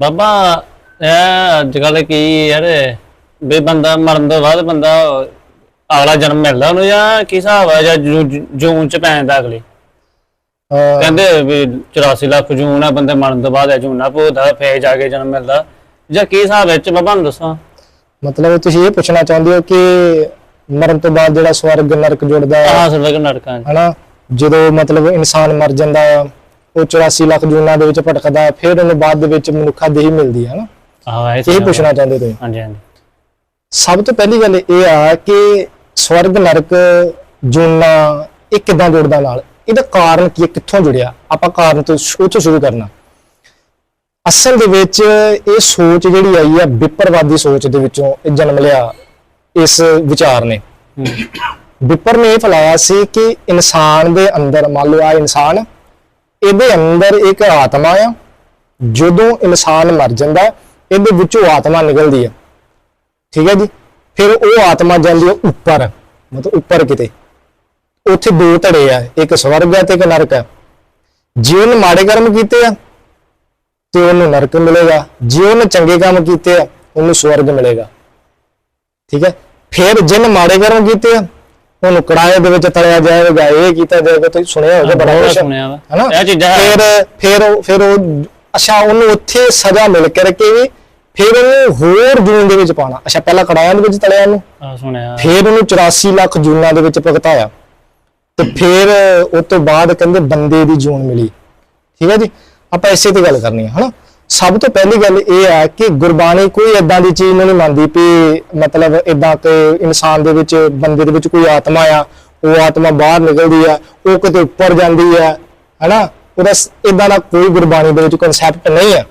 ਬਾਬਾ ਇਹ ਅੱਜ ਕੱਲ ਕੀ ਯਾਰ ਵੀ ਬੰਦਾ ਮਰਨ ਤੋਂ ਬਾਅਦ ਬੰਦਾ ਅਗਲਾ ਜਨਮ ਮਿਲਦਾ ਉਹਨੂੰ ਜਾਂ ਕੀ ਹਿਸਾਬ ਆ ਜਾਂ ਜੂਨ ਚ ਪੈਂਦਾ ਅਗਲੇ? ਅਹ ਕਹਿੰਦੇ ਵੀ 84 ਲੱਖ ਜੂਨ ਆ ਬੰਦੇ ਮਰਨ ਤੋਂ ਬਾਅਦ ਇਹ ਜੂਨਾ ਭੋਗਦਾ ਫੇਰ ਜਾ ਕੇ ਜਨਮ ਮਿਲਦਾ। ਜਾਂ ਕੀ ਹਿਸਾਬ ਵਿੱਚ ਬਾਬਾ ਨੂੰ ਦੱਸਾਂ? ਮਤਲਬ ਤੁਸੀਂ ਇਹ ਪੁੱਛਣਾ ਚਾਹੁੰਦੇ ਹੋ ਕਿ ਮਰਨ ਤੋਂ ਬਾਅਦ ਜਿਹੜਾ ਸਵਰਗ ਨਰਕ ਜੁੜਦਾ ਹੈ ਆਹ ਸਰਵਗ ਨਰਕਾਂ ਚ। ਹਨਾ? ਜਦੋਂ ਮਤਲਬ ਇਨਸਾਨ ਮਰ ਜਾਂਦਾ ਆ ਉਹ 84 ਲੱਖ ਜੂਨਾਂ ਦੇ ਵਿੱਚ ਭਟਕਦਾ ਹੈ ਫਿਰ ਉਹਨੂੰ ਬਾਅਦ ਦੇ ਵਿੱਚ ਮਨੁੱਖਾ ਦੇਹੀ ਮਿਲਦੀ ਹੈ ਹਨਾ ਆਹ ਇਹ ਪੁੱਛਣਾ ਚਾਹੁੰਦੇ ਤੁਸੀਂ? ਹਾਂਜੀ ਹਾਂਜੀ। ਸਭ ਤੋਂ ਪਹਿਲੀ ਗੱਲ ਇਹ ਆ ਕਿ ਸਵਰਗ ਨਰਕ ਜੂਨਾ ਇਹ ਕਿਦਾਂ ਜੁੜਦਾ ਨਾਲ? ਇਹਦਾ ਕਾਰਨ ਕੀ ਹੈ? ਕਿੱਥੋਂ ਜੁੜਿਆ? ਆਪਾਂ ਕਾਰਨ ਤੋਂ ਤੋਂ ਸ਼ੁਰੂ ਕਰਨਾ। ਅਸਲ ਦੇ ਵਿੱਚ ਇਹ ਸੋਚ ਜਿਹੜੀ ਆਈ ਆ ਵਿਪਰਵਾਦੀ ਸੋਚ ਦੇ ਵਿੱਚੋਂ ਇਹ ਜਨਮ ਲਿਆ ਇਸ ਵਿਚਾਰ ਨੇ। ਹੂੰ। ਵਿਪਰ ਨੇ ਇਹ ਫੈਲਾਇਆ ਸੀ ਕਿ ਇਨਸਾਨ ਦੇ ਅੰਦਰ ਮੰਨ ਲਓ ਆ ਇਨਸਾਨ ਇਹਦੇ ਅੰਦਰ ਇੱਕ ਆਤਮਾ ਆ, ਜਦੋਂ ਇਨਸਾਨ ਮਰ ਜਾਂਦਾ, ਇਹਦੇ ਵਿੱਚੋਂ ਆਤਮਾ ਨਿਕਲਦੀ ਆ। ਠੀਕ ਹੈ ਜੀ? ਫਿਰ ਉਹ ਆਤਮਾ ਜਾਂਦੀ ਹੈ ਉੱਪਰ, ਮਤਲਬ ਉੱਪਰ ਕਿਤੇ। ਉੱਥੇ ਦੋ ਧੜੇ ਆ, ਇੱਕ ਸਵਰਗ ਹੈ ਤੇ ਇੱਕ ਨਰਕ ਹੈ ਜੇ ਉਹਨੇ ਮਾੜੇ ਕਰਮ ਕੀਤੇ ਆ, ਤੇ ਉਹਨੂੰ ਨਰਕ ਮਿਲੇਗਾ। ਜੇ ਉਹਨੇ ਚੰਗੇ ਕੰਮ ਕੀਤੇ ਆ, ਉਹਨੂੰ ਸਵਰਗ ਮਿਲੇਗਾ। ਠੀਕ ਹੈ? ਫਿਰ ਜਿਨ ਮਾੜੇ ਕਰਮ ਕੀਤੇ ਆ ਉਹਨੂੰ ਕੜਾਏ ਦੇ ਵਿੱਚ ਤਲਿਆ ਜਾਏਗਾ ਇਹ ਕੀਤਾ ਜਾਏਗਾ ਤੁਸੀਂ ਸੁਣਿਆ ਹੋਵੇਗਾ ਬੜਾ ਕੁਛ। ਸੁਣਿਆ ਵਾ। ਹਨਾ? ਇਹ ਚੀਜ਼ਾਂ ਫਿਰ ਫਿਰ ਉਹ- ਫਿਰ ਉਹ ਅੱਛਾ ਉਹਨੂੰ ਉੱਥੇ ਸਜ਼ਾ ਮਿਲ ਕਰਕੇ ਵੀ ਫਿਰ ਉਹਨੂੰ ਹੋਰ ਜੂਨ ਦੇ ਵਿੱਚ ਪਾਣਾ ਅੱਛਾ ਪਹਿਲਾਂ ਕੜਾਇਆਂ ਦੇ ਵਿੱਚ ਤਲਿਆ ਉਹਨੂੰ। ਆਹ ਸੁਣਿਆ। ਫਿਰ ਉਹਨੂੰ 84 ਲੱਖ ਜੂਨਾਂ ਦੇ ਵਿੱਚ ਭੁਗਤਾਇਆ। ਤੇ ਫਿਰ ਉਸ ਤੋਂ ਬਾਅਦ ਕਹਿੰਦੇ ਬੰਦੇ ਦੀ ਜੂਨ ਮਿਲੀ। ਠੀਕ ਹੈ ਜੀ? ਆਪਾਂ ਇਸੇ ਤੇ ਗੱਲ ਕਰਨੀ ਹੈ ਹਨਾ? ਸਭ ਤੋਂ ਪਹਿਲੀ ਗੱਲ ਇਹ ਹੈ ਕਿ ਗੁਰਬਾਣੀ ਕੋਈ ਏਦਾਂ ਦੀ ਚੀਜ਼ ਨਹੀਂ ਮੰਨਦੀ ਵੀ ਮਤਲਬ ਏਦਾਂ ਕਿ ਇਨਸਾਨ ਦੇ ਵਿੱਚ, ਬੰਦੇ ਦੇ ਵਿੱਚ ਕੋਈ ਆਤਮਾ ਆ, ਉਹ ਆਤਮਾ ਬਾਹਰ ਨਿਕਲਦੀ ਆ, ਉਹ ਕਿਤੇ ਉੱਪਰ ਜਾਂਦੀ ਆ, ਹਨਾ? ਉਹਦਾ ਇਦਾਂ ਦਾ ਕੋਈ ਗੁਰਬਾਣੀ ਦੇ ਵਿੱਚ ਕਨਸੈਪਟ ਨਹੀਂ ਆ।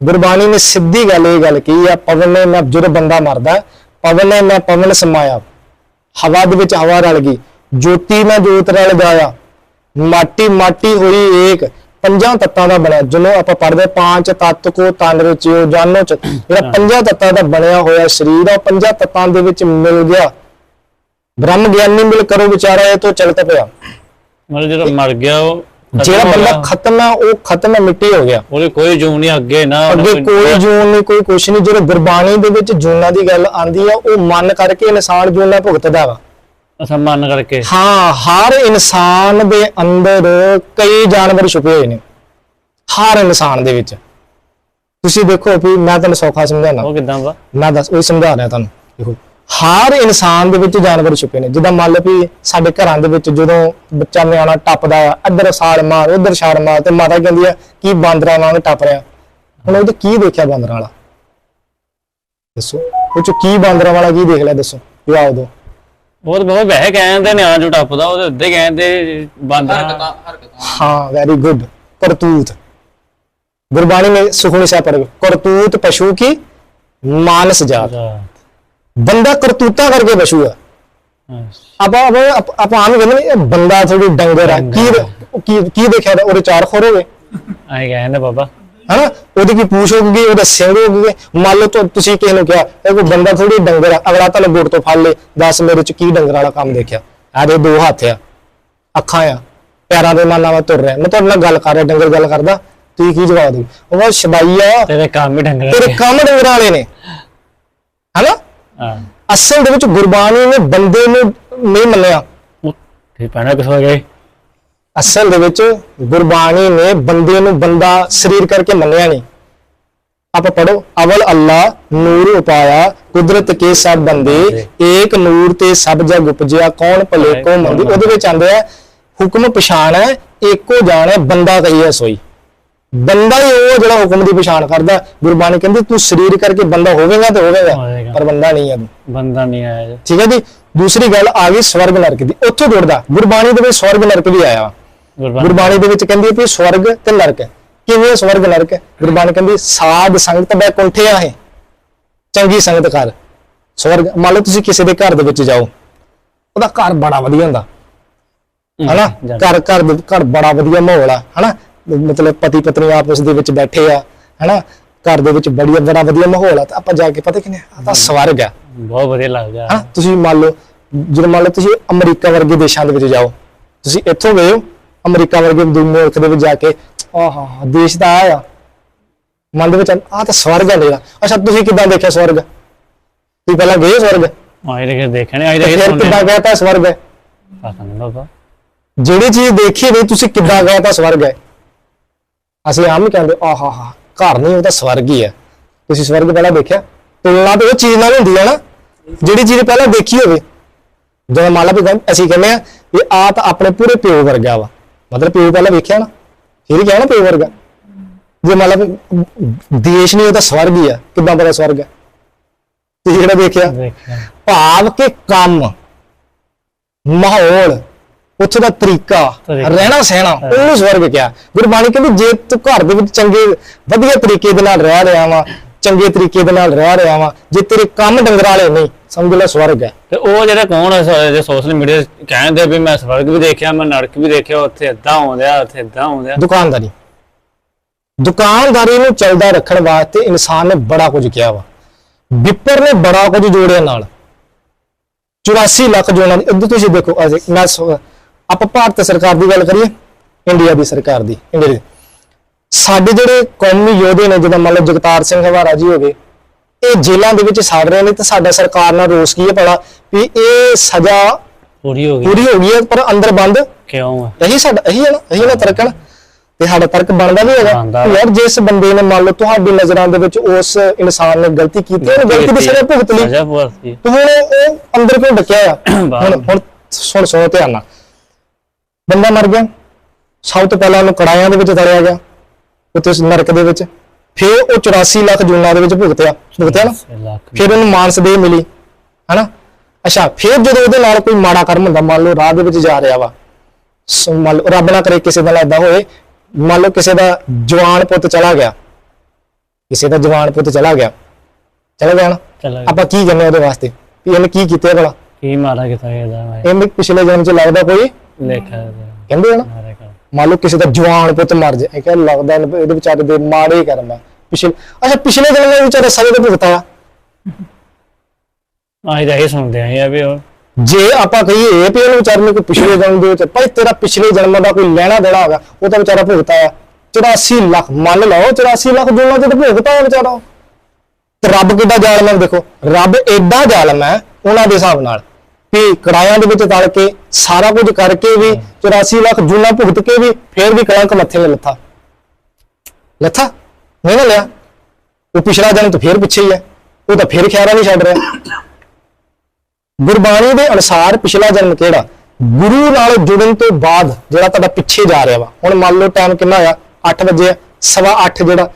ਗੁਰਬਾਣੀ ਨੇ ਸਿੱਧੀ ਗੱਲ ਇਹ ਗੱਲ ਕਹੀ ਆ, ਪਵਨ ਨੇ ਮੈਂ ਜਦੋਂ ਬੰਦਾ ਮਰਦਾ, ਪਵਨ ਨੇ ਮੈਂ ਪਵਨ ਸਮਾਇਆ। ਹਵਾ ਦੇ ਵਿੱਚ ਹਵਾ ਰਲ ਗਈ। ਜੋਤੀ ਮੈਂ ਜੋਤ ਰਲ ਗਾਇਆ ਮਾਟੀ ਮਾਟੀ ਹੋਈ ਏਕ। ਪੰਜਾਂ ਤੱਤਾਂ ਦਾ ਬਣਿਆ ਜਿਹਨੂੰ ਆਪਾਂ ਪੜ੍ਹਦੇ ਪੰਜ ਤੱਤ ਕੋ ਤਨ ਰਚਿਓ ਜਾਨੋ ਚ ਜਿਹੜਾ ਪੰਜਾਂ ਤੱਤਾਂ ਦਾ ਬਣਿਆ ਹੋਇਆ ਸਰੀਰ ਆ ਉਹ ਪੰਜਾਂ ਤੱਤਾਂ ਦੇ ਵਿੱਚ ਮਿਲ ਗਿਆ। ਬ੍ਰਹਮ ਗਿਆਨੀ ਮਿਲ ਕਰੋ ਵਿਚਾਰਾ ਇਹ ਤੋਂ ਚਲਤ ਪਿਆ। ਮਤਲਬ ਜਦੋਂ ਮਰ ਗਿਆ ਉਹ ਜਿਹੜਾ ਬੰਦਾ। ਖਤਮ ਹੈ ਉਹ ਖਤਮ ਹੈ ਮਿੱਟੀ ਹੋ ਗਿਆ। ਉਹਦੇ ਕੋਈ ਜੂਨ ਨਹੀਂ ਅੱਗੇ ਨਾ ਅੱਗੇ ਕੋਈ ਜੂਨ ਨਹੀਂ ਕੋਈ ਕੁਛ ਨਹੀਂ। ਜਦੋਂ ਗੁਰਬਾਣੀ ਦੇ ਵਿੱਚ ਜੂਨਾਂ ਦੀ ਗੱਲ ਆਂਦੀ ਆ ਉਹ ਮਨ ਕਰਕੇ ਇਨਸਾਨ ਜੂਨਾਂ ਭੁਗਤਦਾ ਵਾ। ਅਸਾਂ ਮੰਨ ਕਰਕੇ। ਹਾਂ ਹਰ ਇਨਸਾਨ ਦੇ ਅੰਦਰ ਕਈ ਜਾਨਵਰ ਛੁਪੇ ਹੋਏ ਨੇ। ਹਰ ਇਨਸਾਨ ਦੇ ਵਿੱਚ। ਤੁਸੀਂ ਦੇਖੋ ਵੀ ਮੈਂ ਤੁਹਾਨੂੰ ਸੌਖਾ ਸਮਝਾਉਣਾ ਉਹ ਕਿਦਾਂ ਵਾ? ਮੈਂ ਦੱਸ ਉਹ ਸਮਝਾ ਰਿਹਾ ਤੁਹਾਨੂੰ। ਦੇਖੋ ਹਰ ਇਨਸਾਨ ਦੇ ਵਿੱਚ ਜਾਨਵਰ ਛੁਪੇ ਨੇ। ਜਿੱਦਾਂ ਮੰਨ ਲਓ ਵੀ ਸਾਡੇ ਘਰਾਂ ਦੇ ਵਿੱਚ ਜਦੋਂ ਬੱਚਾ ਨਿਆਣਾ ਟੱਪਦਾ ਆ ਇੱਧਰ ਛਾਲ ਮਾਰ ਉੱਧਰ ਛਾਲ ਮਾਰ ਤੇ ਮਾਤਾ ਕਹਿੰਦੀ ਆ ਕੀ ਬਾਂਦਰਾਂ ਵਾਂਗ ਟੱਪ ਰਿਹਾ? ਹੁਣ ਉਹ ਤੇ ਕੀ ਦੇਖਿਆ ਬਾਂਦਰਾਂ ਵਾਲਾ? ਦੱਸੋ। ਉਹ ਚ ਕੀ ਬਾਂਦਰਾਂ ਵਾਲਾ ਕੀ ਦੇਖ ਲਿਆ? ਦੱਸੋ। ਜਵਾਬ ਦਿਓ ਉਹ ਤਾਂ ਬਹੁਤ ਵਹਿ ਕਹਿੰਦੇ ਨੇ ਆ ਜੋ ਟੱਪਦਾ ਉਹਦੇ ਉੱਤੇ ਕਹਿੰਦੇ ਬੰਦ ਹਰਕਤਾਂ ਹਰਕਤਾਂ ਹਾਂ ਵੈਰੀ ਗੁੱਡ ਕਰਤੂਤ ਗੁਰਬਾਣੀ में सुखमनी साहब पढ़े करतूत पशु की मानस जात ਬੰਦਾ ਕਰਤੂਤਾ ਕਰਕੇ ਪਸ਼ੂ ਆ ਆਪਾਂ ਆਪਾਂ ਆਪ- ਆਪਾਂ ਆਮ ਕਹਿੰਦੇ ਨੇ ਇਹ ਬੰਦਾ ਥੋੜੀ ਡੰਗਰ ਆ ਕੀ ਉਹ ਕੀ ਕੀ ਦੇਖਿਆ ਉਹਦਾ? ਉਹਦੇ ਚਾਰ ਖੋਰ ਹੋ ਗਏ ਆਏ ਕਹਿੰਦੇ ਬਾਬਾ ਹਨਾ? ਉਹਦੀ ਕੀ ਪੂਛ ਹੋਊਗੀ ਉਹਦਾ ਸਿੰਘ ਹੋਊਗੇ। ਮੰਨ ਲਓ ਤੁ- ਤੁਸੀਂ ਕਿਸੇ ਨੂੰ ਕਿਹਾ ਇਹ ਕੋਈ ਬੰਦਾ ਥੋੜੀ ਡੰਗਰ ਆ ਅਗਲਾ ਤੁਹਾਨੂੰ ਗੁੱਟ ਤੋਂ ਫੜ ਲੇ ਦੱਸ ਮੇਰੇ ਚ ਕੀ ਡੰਗਰ ਵਾਲਾ ਕੰਮ ਦੇਖਿਆ। ਆਦੇ ਦੋ ਹੱਥ ਆ ਅੱਖਾਂ ਆ ਪੈਰਾਂ ਦੇ ਨਾਲ ਨਾਲ ਤੁਰ ਰਿਹਾ। ਮੈਂ ਤੁਹਾਡੇ ਨਾਲ ਗੱਲ ਕਰ ਰਿਹਾ ਡੰਗਰ ਗੱਲ ਕਰਦਾ। ਤੁਸੀਂ ਕੀ ਜਵਾਬ ਦਿਓ? ਉਹ ਸ਼ਬਾਈ ਆ। ਤੇਰੇ ਕੰਮ ਹੀ ਢੰਗ ਤੇਰੇ ਕੰਮ ਡੰਗਰਾਂ ਵਾਲੇ ਨੇ। ਹਨਾ? ਹਾਂ। ਅਸਲ ਦੇ ਵਿੱਚ ਗੁਰਬਾਣੀ ਨੇ ਬੰਦੇ ਨੂੰ ਨਹੀਂ ਮੰਨਿਆ। ਠੀਕ ਪੈਣਾ ਕਿਸ ਹੋ ਗਏ ਅਸਲ ਦੇ ਵਿੱਚ ਗੁਰਬਾਣੀ ਨੇ ਬੰਦੇ ਨੂੰ ਬੰਦਾ ਸਰੀਰ ਕਰਕੇ ਮੰਨਿਆ ਨਹੀਂ। ਆਪਾਂ ਪੜੋ ਅਵਲ ਅੱਲਾ ਨੂਰ ਉਪਾਇਆ ਕੁਦਰਤ ਕੇ ਸਭ ਬੰਦੇ ਏਕ ਨੂਰ ਤੇ ਸਭ ਜਗ ਉਪਜਿਆ ਕੌਣ ਭਲੇ ਕੋ ਮੰਦੀ? ਉਹਦੇ ਵਿੱਚ ਆਂਦੇ ਆ ਹੁਕਮ ਪਛਾਣ ਹੈ ਏਕੋ ਜਾਣ ਹੈ ਬੰਦਾ ਕਹੀਏ ਸੋਈ। ਬੰਦਾ ਹੀ ਉਹ ਜਿਹੜਾ ਹੁਕਮ ਦੀ ਪਛਾਣ ਕਰਦਾ। ਗੁਰਬਾਣੀ ਕਹਿੰਦੀ ਤੂੰ ਸਰੀਰ ਕਰਕੇ ਬੰਦਾ ਹੋਵੇਗਾ ਤੇ ਹੋਵੇਗਾ। ਪਰ ਬੰਦਾ ਨਹੀਂ ਹੈ ਬੰਦਾ ਨਹੀਂ ਆਇਆ। ਠੀਕ ਹੈ ਜੀ? ਦੂਸਰੀ ਗੱਲ ਆ ਗਈ ਸਵਰਗ ਨਰਕ ਦੀ। ਉੱਥੋਂ ਜੁੜਦਾ। ਗੁਰਬਾਣੀ ਦੇ ਵਿੱਚ ਸਵਰਗ ਨਰਕ ਵੀ ਆਇਆ। ਗੁਰਬਾਣੀ। ਦੇ ਵਿੱਚ ਕਹਿੰਦੀ ਹੈ ਵੀ ਸਵਰਗ ਤੇ ਨਰਕ ਹੈ। ਕਿਵੇਂ ਸਵਰਗ ਨਰਕ ਹੈ? ਗੁਰਬਾਣੀ ਕਹਿੰਦੀ ਸਾਧ ਸੰਗਤ ਬੈ ਕੁੰਠਿਆ ਹੈ। ਚੰਗੀ ਸੰਗਤ ਕਰ ਸਵਰਗ ਮੰਨ ਲਓ ਤੁਸੀਂ ਕਿਸੇ ਦੇ ਘਰ ਦੇ ਵਿੱਚ ਜਾਓ। ਉਹਦਾ ਘਰ ਬੜਾ ਵਧੀਆ ਹੁੰਦਾ। ਹਨਾ? ਘਰ ਘਰ ਦੇ- ਘਰ ਬੜਾ ਵਧੀਆ ਮਾਹੌਲ ਆ। ਹਨਾ? ਮਤਲਬ ਪਤੀ ਪਤਨੀ ਆਪਸ ਦੇ ਵਿੱਚ ਬੈਠੇ ਆ। ਹਨਾ? ਘਰ ਦੇ ਵਿੱਚ ਬੜੀ ਬੜਾ ਵਧੀਆ ਮਾਹੌਲ ਆ। ਤਾਂ ਆਪਾਂ ਜਾ ਕੇ ਪਤਾ ਕਿਨੇ ਆ? ਤਾਂ ਸਵਰਗ ਆ। ਬਹੁਤ ਵਧੀਆ ਲੱਗਦਾ। ਹਾਂ ਤੁਸੀਂ ਮੰਨ ਲਓ ਜਦੋਂ ਮੰਨ ਲਓ ਤੁਸੀਂ ਅਮਰੀਕਾ ਵਰਗੇ ਦੇਸ਼ਾਂ ਦੇ ਵਿੱਚ ਜਾਓ। ਤੁਸੀਂ ਇੱਥੋਂ ਗਏ ਹੋ ਅਮਰੀਕਾ ਵਰਗੇ ਮੁਲਕ ਦੇ ਵਿੱਚ ਜਾ ਕੇ ਆਹਾ ਦੇਸ਼ ਦਾ ਆ। ਮਨ ਦੇ ਵਿੱਚ ਆ ਤਾਂ ਸਵਰਗ ਹੈ ਮੇਰਾ ਅੱਛਾ ਤੁਸੀਂ ਕਿੱਦਾਂ ਦੇਖਿਆ ਸਵਰਗ? ਤੁਸੀਂ ਪਹਿਲਾਂ ਗਏ ਸਵਰਗ? ਆਈ ਦੇ ਦੇਖਣੇ ਦੇ ਫਿਰ ਸੁਣਨੇ ਕਿੱਦਾਂ ਗਿਆ ਤਾਂ ਸਵਰਗ? ਹੈ ਪਤਾ ਨਹੀਂ ਬਾਬਾ। ਜਿਹੜੀ ਚੀਜ਼ ਦੇਖੀ ਨਹੀਂ ਤੁਸੀਂ ਕਿੱਦਾਂ ਗਏ ਤਾਂ ਸਵਰਗ ਹੈ। ਅਸੀਂ ਆਮ ਹੀ ਕਹਿੰਦੇ ਆਹਾ ਹਾ ਘਰ ਨਹੀਂ ਉਹ ਤਾਂ ਸਵਰਗ ਹੀ ਹੈ। ਤੁਸੀਂ ਸਵਰਗ ਪਹਿਲਾਂ ਦੇਖਿਆ? ਤੁਲਨਾ ਤੇ ਉਹ ਚੀਜ਼ ਨਾਲ ਹੁੰਦੀ ਹੈ ਨਾ। ਜਿਹੜੀ ਚੀਜ਼ ਪਹਿਲਾਂ ਦੇਖੀ ਹੋਵੇ। ਜਦੋਂ ਮੰਨ ਲਾ ਵੀ ਅਸੀਂ ਕਹਿੰਦੇ ਆ ਵੀ ਆ ਤਾਂ ਆਪਣੇ ਪੂਰੇ ਪਿਓ ਵਰਗਾ ਵਾ। ਮਤਲਬ ਪਿਓ ਪਹਿਲਾਂ ਵੇਖਿਆ ਨਾ ਫਿਰ ਕਿਹਾ ਨਾ ਪਿਓ ਵਰਗਾ। ਜੇ ਵੀ ਦੇਸ਼ ਨਹੀਂ ਉਹ ਤਾਂ ਸਵਰਗ ਹੀ ਆ ਕਿੱਦਾਂ ਪਤਾ ਸਵਰਗ ਹੈ ਤੁਸੀਂ ਜਿਹੜਾ ਦੇਖਿਆ ਭਾਵ ਕਿ ਕੰਮ ਮਾਹੌਲ ਉੱਥੇ ਦਾ ਤਰੀਕਾ ਤਰੀਕਾ। ਰਹਿਣਾ ਸਹਿਣਾ ਉਹਨੂੰ ਸਵਰਗ ਕਿਹਾ। ਗੁਰਬਾਣੀ ਕਹਿੰਦੀ ਜੇ ਤੂੰ ਘਰ ਦੇ ਵਿੱਚ ਚੰਗੇ ਵਧੀਆ ਤਰੀਕੇ ਦੇ ਨਾਲ ਰਹਿ ਰਿਹਾ ਵਾ ਚੰਗੇ ਤਰੀਕੇ ਦੇ ਨਾਲ ਰਹਿ ਰਿਹਾ ਵਾ ਜੇ ਤੇਰੇ ਕੰਮ ਡੰਗਰ ਵਾਲੇ ਨਹੀਂ ਸਮਝ ਲੈ ਸਵਰਗ ਹੈ। ਤੇ ਉਹ ਜਿਹੜੇ ਕੌਣ ਹੈ ਸ- ਜੇ ਸੋਸ਼ਲ ਮੀਡੀਆ ਕਹਿੰਦੇ ਵੀ ਮੈਂ ਸਵਰਗ ਵੀ ਦੇਖਿਆ ਮੈਂ ਨਰਕ ਵੀ ਦੇਖਿਆ ਉੱਥੇ ਏਦਾਂ ਆਉਂਦਿਆ ਉੱਥੇ ਏਦਾਂ ਆਉਂਦਿਆ ਦੁਕਾਨਦਾਰੀ। ਦੁਕਾਨਦਾਰੀ ਨੂੰ ਚੱਲਦਾ ਰੱਖਣ ਵਾਸਤੇ ਇਨਸਾਨ ਨੇ ਬੜਾ ਕੁਝ ਕਿਹਾ ਵਾ। ਵਿਪਰ ਨੇ ਬੜਾ ਕੁਝ ਜੋੜਿਆ ਨਾਲ। 84 ਲੱਖ ਜੋਨਾਂ ਦੀ ਇੱਧਰ ਤੁਸੀਂ ਦੇਖੋ ਅਜੇ ਮੈਂ ਸੋ- ਆਪਾਂ ਭਾਰਤ ਸਰਕਾਰ ਦੀ ਗੱਲ ਕਰੀਏ ਇੰਡੀਆ ਦੀ ਸਰਕਾਰ ਦੀ ਇੰਡੀਆ ਦੀ। ਸਾਡੇ ਜਿਹੜੇ ਕੌਮੀ ਯੋਧੇ ਨੇ ਜਿੱਦਾਂ ਮੰਨ ਲਓ ਜਗਤਾਰ ਸਿੰਘ ਹਵਾਰਾ ਜੀ ਹੋ ਗਏ ਇਹ ਜੇਲ੍ਹਾਂ ਦੇ ਵਿੱਚ ਸੜ ਰਹੇ ਨੇ ਤੇ ਸਾਡਾ ਸਰਕਾਰ ਨਾਲ ਰੋਸ ਕੀ ਹੈ ਭਲਾ ਵੀ ਇਹ ਸਜ਼ਾ ਪੂਰੀ ਹੋ ਗਈ। ਪੂਰੀ ਹੋ ਗਈ ਹੈ ਪਰ ਅੰਦਰ ਬੰਦ ਕਿਉਂ ਹੈ ਇਹੀ ਸਾਡਾ ਇਹੀ ਹੈ ਨਾ ਇਹੀ ਨਾ ਤਰਕ ਹੈ ਨਾ। ਤੇ ਸਾਡਾ ਤਰਕ ਬਣਦਾ ਵੀ ਹੈਗਾ। ਬਣਦਾ ਯਾਰ ਜਿਸ ਬੰਦੇ ਨੇ ਮੰਨ ਲਓ ਤੁਹਾਡੀ ਨਜ਼ਰਾਂ ਦੇ ਵਿੱਚ ਉਸ ਇਨਸਾਨ ਨੇ ਗਲਤੀ ਕੀਤੀ ਉਹਨੇ ਗਲਤੀ ਦੀ ਸਜ਼ਾ ਭੁਗਤ ਲਈ। ਸਜ਼ਾ ਭੁਗਤੀ ਤੇ ਹੁਣ ਉਹ ਅੰਦਰ ਕਿਉਂ ਡੱਕਿਆ ਆ? ਬਾਹਰ। ਹੁਣ ਹੁਣ ਸੁਣ ਸੁਣੋ ਧਿਆਨ ਨਾਲ। ਬੰਦਾ ਮਰ ਗਿਆ। ਸਭ ਤੋਂ ਪਹਿਲਾਂ ਉਹਨੂੰ ਕੜਾਇਆਂ ਦੇ ਵਿੱਚ ਤੜਿਆ ਗਿਆ। ਉੱਥੇ ਉਸ ਨਰਕ ਦੇ ਵਿੱਚ। ਫਿਰ ਉਹ 84 ਲੱਖ ਜੂਨਾਂ ਦੇ ਵਿੱਚ ਭੁਗਤਿਆ। ਭੁਗਤਿਆ ਨਾ? ਫਿਰ ਉਹਨੂੰ ਮਾਨਸ ਦੇਹ ਮਿਲੀ। ਹਨਾ? ਅੱਛਾ ਫਿਰ ਜਦੋਂ ਉਹਦੇ ਨਾਲ ਕੋਈ ਮਾੜਾ ਕਰਮ ਹੁੰਦਾ ਮੰਨ ਲਓ ਰਾਹ ਦੇ ਵਿੱਚ ਜਾ ਰਿਹਾ ਵਾ ਮੰਨ ਲਓ ਰੱਬ ਨਾ ਕਰੇ ਕਿਸੇ ਦਾ ਏਦਾਂ ਹੋਏ ਮੰਨ ਲਓ ਕਿਸੇ ਦਾ ਜਵਾਨ ਪੁੱਤ ਚਲਾ ਗਿਆ। ਕਿਸੇ ਦਾ ਜਵਾਨ ਪੁੱਤ ਚਲਾ ਗਿਆ। ਚਲਾ ਗਿਆ ਨਾ? ਆਪਾਂ ਕੀ ਕਹਿੰਦੇ ਉਹਦੇ ਵਾਸਤੇ? ਵੀ ਇਹਨੇ ਕੀ ਕੀਤਾ ਭਲਾ? ਕੀ ਮਾਰਾ ਕੀਤਾ ਇਹਦਾ ਮੈਂ। ਇਹਨੇ ਪਿਛਲੇ ਜਨਮ ਚ ਲੱਗਦਾ ਕੋਈ ਲੇਖਾ ਕਹਿੰਦੇ ਆ ਨਾ? ਮਾਰੇ ਕਰ ਮੰਨ ਲਓ ਕਿਸੇ ਦਾ ਜਵਾਨ ਪੁੱਤ ਮਰ ਜਾਏ ਇਹ ਕਹਿੰਦਾ ਲੱਗਦਾ ਇਹਨੇ- ਇਹਦੇ ਵਿਚਾਰੇ ਦੇ ਮਾੜੇ ਕਰਮ ਆ। ਪਿਛਲੇ ਅੱਛਾ ਪਿਛਲੇ ਜਨਮ ਦੇ ਵਿਚਾਰੇ ਸਜ਼ਾ ਤੇ ਭੁਗਤਾਇਆ ਆਈ ਦਾ ਇਹ ਸੁਣਦੇ ਆਂ ਇਹ ਵੀ ਉਹ ਜੇ ਆਪਾਂ ਕਹੀਏ ਵੀ ਇਹਨੂੰ ਵਿਚਾਰੇ ਨੂੰ ਕੋਈ ਪਿਛਲੇ ਜਨਮ ਦੇ ਵਿੱਚ ਭਾਈ ਤੇਰਾ ਪਿਛਲੇ ਜਨਮ ਦਾ ਕੋਈ ਲੈਣਾ ਦੇਣਾ ਹੋਗਾ ਉਹ ਤਾਂ ਵਿਚਾਰਾ ਭੁਗਤਾ ਆ 84 ਲੱਖ ਮੰਨ ਲਓ 84 ਲੱਖ ਜੁਨਾ ਤੇ ਤਾਂ ਭੁਗਤਾ ਆ ਵਿਚਾਰਾ। ਉਹ। ਤੇ ਰੱਬ ਕਿੱਡਾ ਜ਼ਾਲਮ ਹੈ ਦੇਖੋ ਰੱਬ ਐਡਾ ਜ਼ਾਲਮ ਹੈ ਉਹਨਾਂ ਦੇ ਹਿਸਾਬ ਨਾਲ। ਵੀ ਕੜਾਇਆਂ ਦੇ ਵਿੱਚ ਤਲ ਕੇ ਸਾਰਾ ਕੁਝ ਕਰਕੇ ਵੀ 84 ਲੱਖ ਜੁਨਾ ਭੁਗਤ ਕੇ ਵੀ ਫੇਰ ਵੀ ਕਲੰਕ ਮੱਥੇ 'ਤੇ ਲੱਥਾ। ਲੱਥਾ? ਨਹੀਂ ਨਾ ਲਿਆ। ਉਹ ਪਿਛਲਾ ਜਨਮ ਤਾਂ ਫੇਰ ਪਿੱਛੇ ਹੀ ਹੈ ਉਹ ਤਾਂ ਫੇਰ ਖਿਆਰਾ ਨਹੀਂ ਛੱਡ ਰਿਹਾ। ਗੁਰਬਾਣੀ ਦੇ ਅਨੁਸਾਰ ਪਿਛਲਾ ਜਨਮ ਕਿਹੜਾ? ਗੁਰੂ ਨਾਲ ਜੁੜਨ ਤੋਂ ਬਾਅਦ ਜਿਹੜਾ ਤੁਹਾਡਾ ਪਿੱਛੇ ਜਾ ਰਿਹਾ ਵਾ। ਹੁਣ ਮੰਨ ਲਓ ਟਾਈਮ ਕਿੰਨਾ ਹੋਇਆ? 8 ਵਜੇ ਆ, ਸਵਾ 8 ਜਿਹੜਾ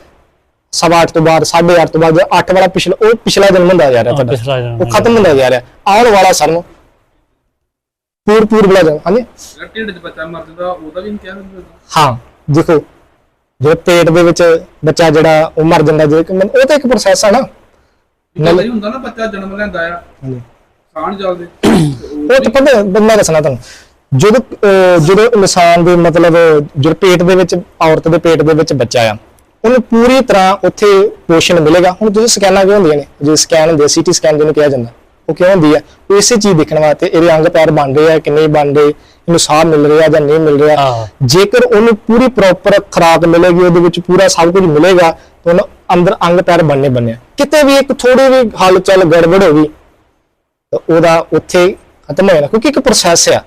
ਸਵਾ 8 ਤੋਂ ਬਾਅਦ 8:30 ਤੋਂ ਬਾਅਦ ਜਿਹੜਾ 8 ਵਾਲਾ ਪਿਛਲਾ ਉਹ ਪਿਛਲਾ ਜਨਮ ਹੁੰਦਾ ਜਾ ਰਿਹਾ ਤੁਹਾਡਾ। ਉਹ ਖਤਮ ਹੁੰਦਾ ਜਾ ਰਿਹਾ। ਆਉਣ ਵਾਲਾ ਸਨ ਪੂਰ ਪੂਰ ਬਲਾ ਜਨਮ ਹਾਂਜੀ। ਢਿੱਡ 'ਚ ਬੱਚਾ ਮਰ ਜਾਂਦਾ ਉਹਦਾ ਵੀ ਇਮਤਿਹਾਨ ਹੁੰਦਾ। ਹਾਂ ਦੇਖੋ ਜੋ ਪੇਟ ਦੇ ਵਿੱਚ ਬੱਚਾ ਜਿਹੜਾ ਉਹ ਮਰ ਜਾਂਦਾ ਜੇ ਕਿ ਉਹ ਤਾਂ ਇੱਕ ਪ੍ਰੋਸੈਸ ਆ ਨਾ। ਵਾਰੀ ਹੁੰਦਾ ਨਾ ਬੱਚਾ ਜਨਮ ਲੈਂਦਾ ਆ। ਹਾਂਜੀ। ਸਾਣ ਚੱਲਦੇ ਉਹ ਤਾਂ ਪਤਾ ਬੰਦਾ ਦੱਸਣਾ ਤੁਹਾਨੂੰ। ਜਦੋਂ ਜਦੋਂ ਇਨਸਾਨ ਦੇ ਮਤਲਬ ਜਦੋਂ ਪੇਟ ਦੇ ਵਿੱਚ ਔਰਤ ਦੇ ਪੇਟ ਦੇ ਵਿੱਚ ਬੱਚਾ ਆ ਉਹਨੂੰ ਪੂਰੀ ਤਰ੍ਹਾਂ ਉੱਥੇ ਪੋਸ਼ਣ ਮਿਲੇਗਾ। ਹੁਣ ਤੁਸੀਂ ਸਕੈਨਾਂ ਕਿਉਂ ਹੁੰਦੀਆਂ ਨੇ? ਜੇ ਸਕੈਨ ਹੁੰਦੇ ਸੀਟੀ ਸਕੈਨ ਜਿਹਨੂੰ ਕਿਹਾ ਜਾਂਦਾ। ਉਹ ਕਿਉਂ ਹੁੰਦੀ ਹੈ? ਉਹ ਇਸੇ ਚੀਜ਼ ਦੇਖਣ ਵਾਸਤੇ ਇਹਦੇ ਅੰਗ ਪੈਰ ਬਣ ਰਹੇ ਆ ਕਿ ਨਹੀਂ ਬਣ ਰਹੇ ਇਹਨੂੰ ਸਾਹ ਮਿਲ ਰਿਹਾ ਜਾਂ ਨਹੀਂ ਮਿਲ ਰਿਹਾ। ਜੇਕਰ ਉਹਨੂੰ ਪੂਰੀ ਪ੍ਰੋਪਰ ਖੁਰਾਕ ਮਿਲੇਗੀ ਉਹਦੇ ਵਿੱਚ ਪੂਰਾ ਸਭ ਕੁਝ ਮਿਲੇਗਾ ਤਾਂ ਅੰਦਰ ਅੰਗ ਪੈਰ ਬਣਨੇ ਬਣਨੇ। ਕਿਤੇ ਵੀ ਇੱਕ ਥੋੜੀ ਵੀ ਹਲਚਲ ਗੜਬੜ ਹੋ ਗਈ ਤਾਂ ਉਹਦਾ ਉੱਥੇ ਖਤਮ ਹੋ ਜਾਣਾ। ਕਿਉਂਕਿ ਇੱਕ ਪ੍ਰੋਸੈਸ ਆ।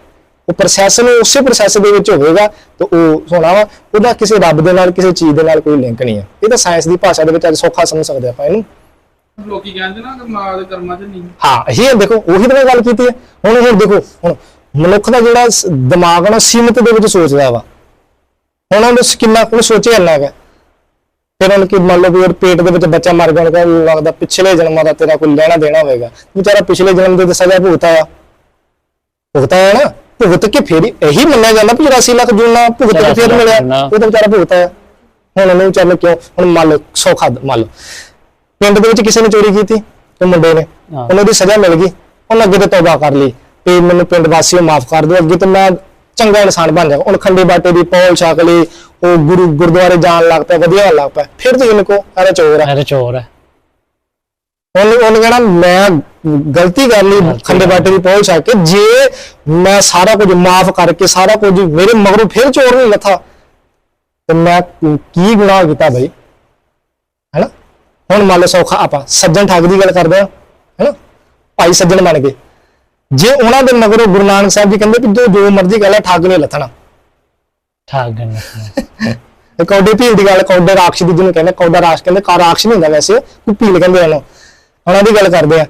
ਉਹ ਪ੍ਰੋਸੈਸ ਨੂੰ ਉਸੇ ਪ੍ਰੋਸੈਸ ਦੇ ਵਿੱਚ ਹੋਵੇਗਾ ਤਾਂ ਉਹ ਹੋਣਾ ਵਾ। ਉਹਦਾ ਕਿਸੇ ਰੱਬ ਦੇ ਨਾਲ ਕਿਸੇ ਚੀਜ਼ ਦੇ ਨਾਲ ਕੋਈ ਲਿੰਕ ਨਹੀਂ ਹੈ ਇਹ ਤਾਂ ਸਾਇੰਸ ਦੀ ਭਾਸ਼ਾ ਦੇ ਵਿੱਚ ਅੱਜ ਸੌਖਾ ਸਮਝ ਸਕਦੇ ਆਪਾਂ ਇਹਨੂੰ। ਲੋਕੀ ਕਹਿੰਦੇ ਨਾ ਕਿ ਮਾਂ ਦੇ ਕਰਮਾਂ 'ਚ ਨਹੀਂ। ਹਾਂ ਇਹ ਦੇਖੋ ਉਹੀ ਤਾਂ ਮੈਂ ਗੱਲ ਕੀਤੀ ਹੈ। ਹੁਣ ਹੁਣ ਦੇਖੋ ਹੁਣ ਮਨੁੱਖ ਦਾ ਜਿਹੜਾ ਸ- ਦਿਮਾਗ ਆ ਨਾ ਸੀਮਤ ਦੇ ਵਿੱਚ ਸੋਚਦਾ ਵਾ। ਹੁਣ ਉਹਨੇ ਸ- ਕਿੰਨਾ ਕੁ ਸੋਚਿਆ ਇੰਨਾ ਕੁ। ਫਿਰ ਉਹਨੂੰ ਕਿ ਮੰਨ ਲਓ ਵੀ ਉਹ ਪੇਟ ਦੇ ਵਿੱਚ ਬੱਚਾ ਮਰ ਗਿਆ ਉਹਨੂੰ ਕਹਿੰਦਾ ਲੱਗਦਾ ਪਿਛਲੇ ਜਨਮਾਂ ਦਾ ਤੇਰਾ ਕੋਈ ਲੈਣਾ ਦੇਣਾ ਹੋਵੇਗਾ। ਵਿਚਾਰਾ ਪਿਛਲੇ ਜਨਮ ਦੇ ਤਾਂ ਸਜ਼ਾ ਭੁਗਤਾਇਆ ਭੁਗਤਾਇਆ ਨਾ ਭੁਗਤ ਕੇ ਫਿਰ ਹੀ- ਇਹੀ ਮੰਨਿਆ ਜਾਂਦਾ ਵੀ 84 ਲੱਖ ਜੂਨਾ ਭੁਗਤ ਕੇ ਫਿਰ ਮਿਲਿਆ ਉਹ ਤਾਂ ਵਿਚਾਰਾ ਭੁਗਤਾਇਆ ਹੁਣ ਉਹਨੂੰ ਵਿਚਾਰੇ ਨੂੰ ਕਿਉਂ ਹੁਣ ਮੰਨ ਲਓ ਸੌਖਾ ਮੰਨ ਲਓ। ਪਿੰਡ ਦੇ ਵਿੱਚ ਕਿਸੇ ਨੇ ਚੋਰੀ ਕੀਤੀ ਤੇ ਮੁੰਡੇ ਨੇ ਹਾਂ। ਉਹਨੂੰ ਦੀ ਸਜ਼ਾ ਮਿਲ ਗਈ ਉਹਨੇ ਅੱਗੇ ਤੇ ਤੌਬਾ ਕਰ ਲਈ ਤੇ ਮੈਨੂੰ ਪਿੰਡ ਵਾਸੀਓ ਮਾਫ ਕਰ ਦਿਓ ਅੱਗੇ ਤੇ ਮੈਂ ਚੰਗਾ ਇਨਸਾਨ ਬਣ ਜਾਵਾਂ। ਹੁਣ ਖੰਡੇ ਬਾਟੇ ਦੀ ਪੌਲ ਛਕ ਲਈ ਉਹ ਗੁਰੂ ਗੁਰਦੁਆਰੇ ਜਾਣ ਲੱਗ ਪਿਆ ਵਧੀਆ ਹੋਣ ਲੱਗ ਪਿਆ ਫਿਰ ਤੁਸੀਂ ਇਹਨੂੰ ਕੋ ਅਰੇ ਚੋਰ ਹੈ ਇਹ ਚੋਰ ਹੈ ਉਹਨੇ ਉਹਨੇ ਕਹਿਣਾ ਮੈਂ ਗਲਤੀ ਕਰ ਲਈ ਖੰਡੇ ਬਾਟੇ ਦੀ ਪਹੁੰਚ ਆ ਕੇ ਜੇ ਮੈਂ ਸਾਰਾ ਕੁਝ ਮਾਫ ਕਰਕੇ ਸਾਰਾ ਕੁਝ ਮੇਰੇ ਮਗਰੋਂ ਫਿਰ ਚੋਰ ਨਹੀਂ ਲੱਥਾ ਤੇ ਮੈਂ ਕੀ ਗੁਨਾਹ ਕੀਤਾ ਬਈ? ਹੈਨਾ? ਹੁਣ ਮੰਨ ਲਓ ਸੌਖਾ ਆਪਾਂ ਸੱਜਣ ਠੱਗ ਦੀ ਗੱਲ ਕਰਦੇ ਆ ਹੈਨਾ? ਭਾਈ ਸੱਜਣ ਬਣ ਗਏ। ਜੇ ਉਹਨਾਂ ਦੇ ਮਗਰੋਂ ਗੁਰੂ ਨਾਨਕ ਸਾਹਿਬ ਜੀ ਕਹਿੰਦੇ ਕਿ ਜੋ ਜੋ ਮਰਜ਼ੀ ਗੱਲ ਹੈ ਠੱਗ ਨਹੀਂ ਲੱਥਣਾ। ਗਏ ਇਹ ਕੌਡੇ ਭੀਲ ਦੀ ਗੱਲ ਕੌਡੇ ਰਾਖਸ਼ ਦੀ ਜਿਹਨੂੰ ਕਹਿੰਦੇ ਕੌਡਾ ਰਾਖਸ਼ ਕਹਿੰਦੇ ਕਾ ਰਾਖਸ਼ ਨਹੀਂ ਹੁੰਦਾ ਵੈਸੇ ਉਹ ਭੀਲ ਕਹਿੰਦੇ ਉਹਨੂੰ। ਉਹਨਾਂ ਦੀ ਗੱਲ ਕਰਦੇ ਆ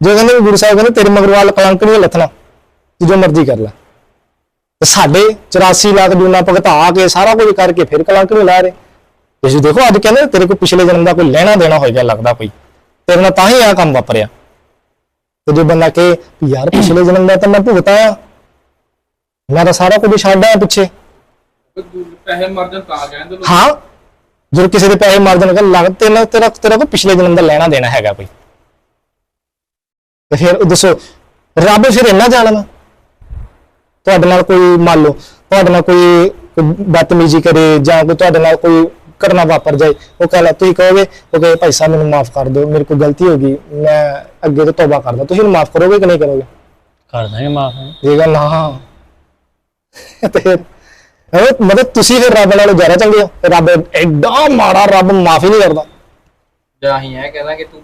ਜੋ ਕਹਿੰਦੇ ਵੀ ਗੁਰੂ ਸਾਹਿਬ ਕਹਿੰਦੇ ਤੇਰੇ ਮਗਰ ਵਾਲ ਕਲੰਕ ਨਹੀਂ ਲੱਥਣਾ ਜੋ ਮਰਜ਼ੀ ਕਰ ਲੈ। ਤੇ ਸਾਡੇ 84 ਲੱਖ ਜੂਨਾ ਭਗਤਾ ਕੇ ਸਾਰਾ ਕੁਝ ਕਰਕੇ ਫਿਰ ਕਲੰਕ ਨਹੀਂ ਲਾ ਰਹੇ। ਤੁਸੀਂ ਦੇਖੋ ਅੱਜ ਕਹਿੰਦੇ ਤੇਰੇ ਕੋਲ ਪਿਛਲੇ ਜਨਮ ਦਾ ਕੋਈ ਲੈਣਾ ਦੇਣਾ ਹੋਏਗਾ ਲੱਗਦਾ ਕੋਈ ਤੇਰੇ ਨਾਲ ਤਾਂ ਹੀ ਆ ਕੰਮ ਵਾਪਰਿਆ। ਤੇ ਜੋ ਬੰਦਾ ਕਹੇ ਵੀ ਯਾਰ ਪਿਛਲੇ ਜਨਮ ਦਾ ਤਾਂ ਮੈਂ ਭੁਗਤਾ ਆ ਮੈਂ ਤਾਂ ਸਾਰਾ ਕੁਝ ਛੱਡ ਆਇਆ ਪਿੱਛੇ ਪੈਸੇ ਮਰ ਜਾਣ ਤਾਂ ਕਹਿੰਦੇ ਲੋਕ। ਹਾਂ ਜਦੋਂ ਕਿਸੇ ਦੇ ਪੈਸੇ ਮਾਰ ਦੇਣ ਲੱਗ ਤੇਰਾ ਤੇਰਾ ਤੇਰਾ ਕੋਈ ਪਿਛਲੇ ਜਨਮ ਦਾ ਲੈਣਾ ਦੇਣਾ ਹੈਗਾ ਕੋਈ। ਤੇ ਫਿਰ ਦੱਸੋ ਰੱਬ ਫਿਰ ਇੰਨਾ ਜਾਣਨਾ? ਤੁਹਾਡੇ ਨਾਲ ਕੋਈ ਮੰਨ ਲਓ ਤੁਹਾਡੇ ਨਾਲ ਕੋਈ ਕੋਈ ਬਦਤਮੀਜ਼ੀ ਕਰੇ ਜਾਂ ਕੋਈ ਤੁਹਾਡੇ ਨਾਲ ਕੋਈ ਘਟਨਾ ਵਾਪਰ ਜਾਏ। ਉਹ ਕਹਿੰਦਾ ਤੁਸੀਂ ਕਹੋਗੇ? ਉਹ ਕਹੇ ਭਾਈ ਸਾਹਿਬ ਮੈਨੂੰ ਮਾਫ ਕਰ ਦਿਓ। ਮੇਰੇ ਕੋਲ ਗਲਤੀ ਹੋ ਗਈ। ਮੈਂ ਅੱਗੇ ਤੋਂ ਤੌਬਾ ਕਰਦਾ। ਤੁਸੀਂ ਇਹਨੂੰ ਮਾਫ ਕਰੋਗੇ ਕਿ ਨਹੀਂ ਕਰੋਗੇ? ਕਰ ਦਾਂਗੇ ਮਾਫ। ਜੇਗਾ ਨਾ ਤੇ ਫਿਰ ਉਹ ਮਤਲਬ ਤੁਸੀਂ ਫਿਰ ਰੱਬ ਨਾਲੋਂ ਜ਼ਿਆਦਾ ਚੰਗੇ ਹੋ। ਰੱਬ ਐਡਾ ਮਾੜਾ ਰੱਬ ਮਾਫੀ ਨਹੀਂ ਕਰਦਾ। ਜਾਂ ਹੀ ਹੈ ਕਹਿੰਦਾ ਕਿ ਤੂੰ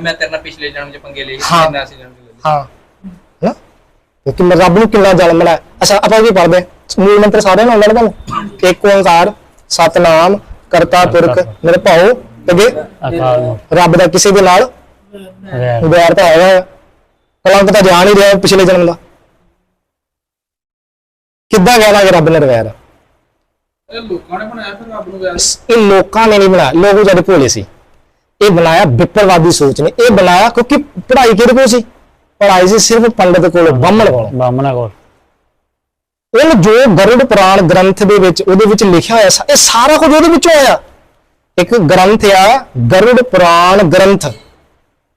ਮੈਂ ਤੇਰੇ ਨਾਲ ਪਿਛਲੇ ਜਨਮ ਚ ਪੰਗੇ ਲਏ ਹਾਂ। ਮੈਂ ਅਸੀਂ ਜਨਮ ਚ ਹਾਂ। ਮੈਂ ਰੱਬ ਨੂੰ ਕਿੰਨਾ ਜ਼ਾਲਮ ਬਣਾਇਆ ਅੱਛਾ ਆਪਾਂ ਕੀ ਪੜਦੇ ਹਾਂ? ਮੂਲ ਮੰਤਰ ਸਾਰਿਆਂ ਨੂੰ ਆਉਂਦਾ ਨਾ ਤੁਹਾਨੂੰ? ਇੱਕ ਓੰਕਾਰ ਸਤਨਾਮ ਕਰਤਾ ਪੁਰਖ ਮੇਰੇ ਭਾਉ ਤੇ ਅਕਾਲ ਨੂੰ। ਰੱਬ ਦਾ ਕਿਸੇ ਦੇ ਨਾਲ ਵੈਰ। ਤਾਂ ਹੈਗਾ ਆ। ਕਲੰਕ ਤਾਂ ਜਾਣ ਹੀ ਰਿਹਾ ਪਿਛਲੇ ਜਨਮ ਦਾ। ਕਿੱਦਾਂ ਕਹਿਣਾ ਕਿ ਰੱਬ ਨੇ ਵੈਰ ਆ? ਇਹ ਲੋਕਾਂ ਨੇ ਬਣਾਇਆ ਫਿਰ ਰੱਬ ਨੂੰ ਵੈਰ ਇਹ ਲੋਕਾਂ ਨੇ ਨਹੀਂ ਬਣਾਇਆ। ਲੋਕ ਜਦ ਭੋਲੇ ਸੀ ਇਹ ਬਣਾਇਆ ਵਿਪਰਵਾਦੀ ਸੋਚ ਨੇ। ਇਹ ਬਣਾਇਆ ਕਿਉਂਕਿ ਪੜ੍ਹਾਈ ਕਿਹਦੇ ਕੋਲ ਸੀ? ਪੜ੍ਹਾਈ ਸੀ ਸਿਰਫ ਪੰਡਤ ਕੋਲ ਬਾਹਮਣ ਕੋਲ। ਬਾਮਣਾ ਕੋਲ। ਉਹ ਜੋ ਗਰੁੜ ਪੁਰਾਣ ਗ੍ਰੰਥ ਦੇ ਵਿੱਚ ਉਹਦੇ ਵਿੱਚ ਲਿਖਿਆ ਹੋਇਆ ਇਹ ਸਾਰਾ ਕੁਝ ਉਹਦੇ ਵਿੱਚੋਂ ਆਇਆ। ਇੱਕ ਗ੍ਰੰਥ ਆ ਗਰੁੜ ਪੁਰਾਣ ਗ੍ਰੰਥ।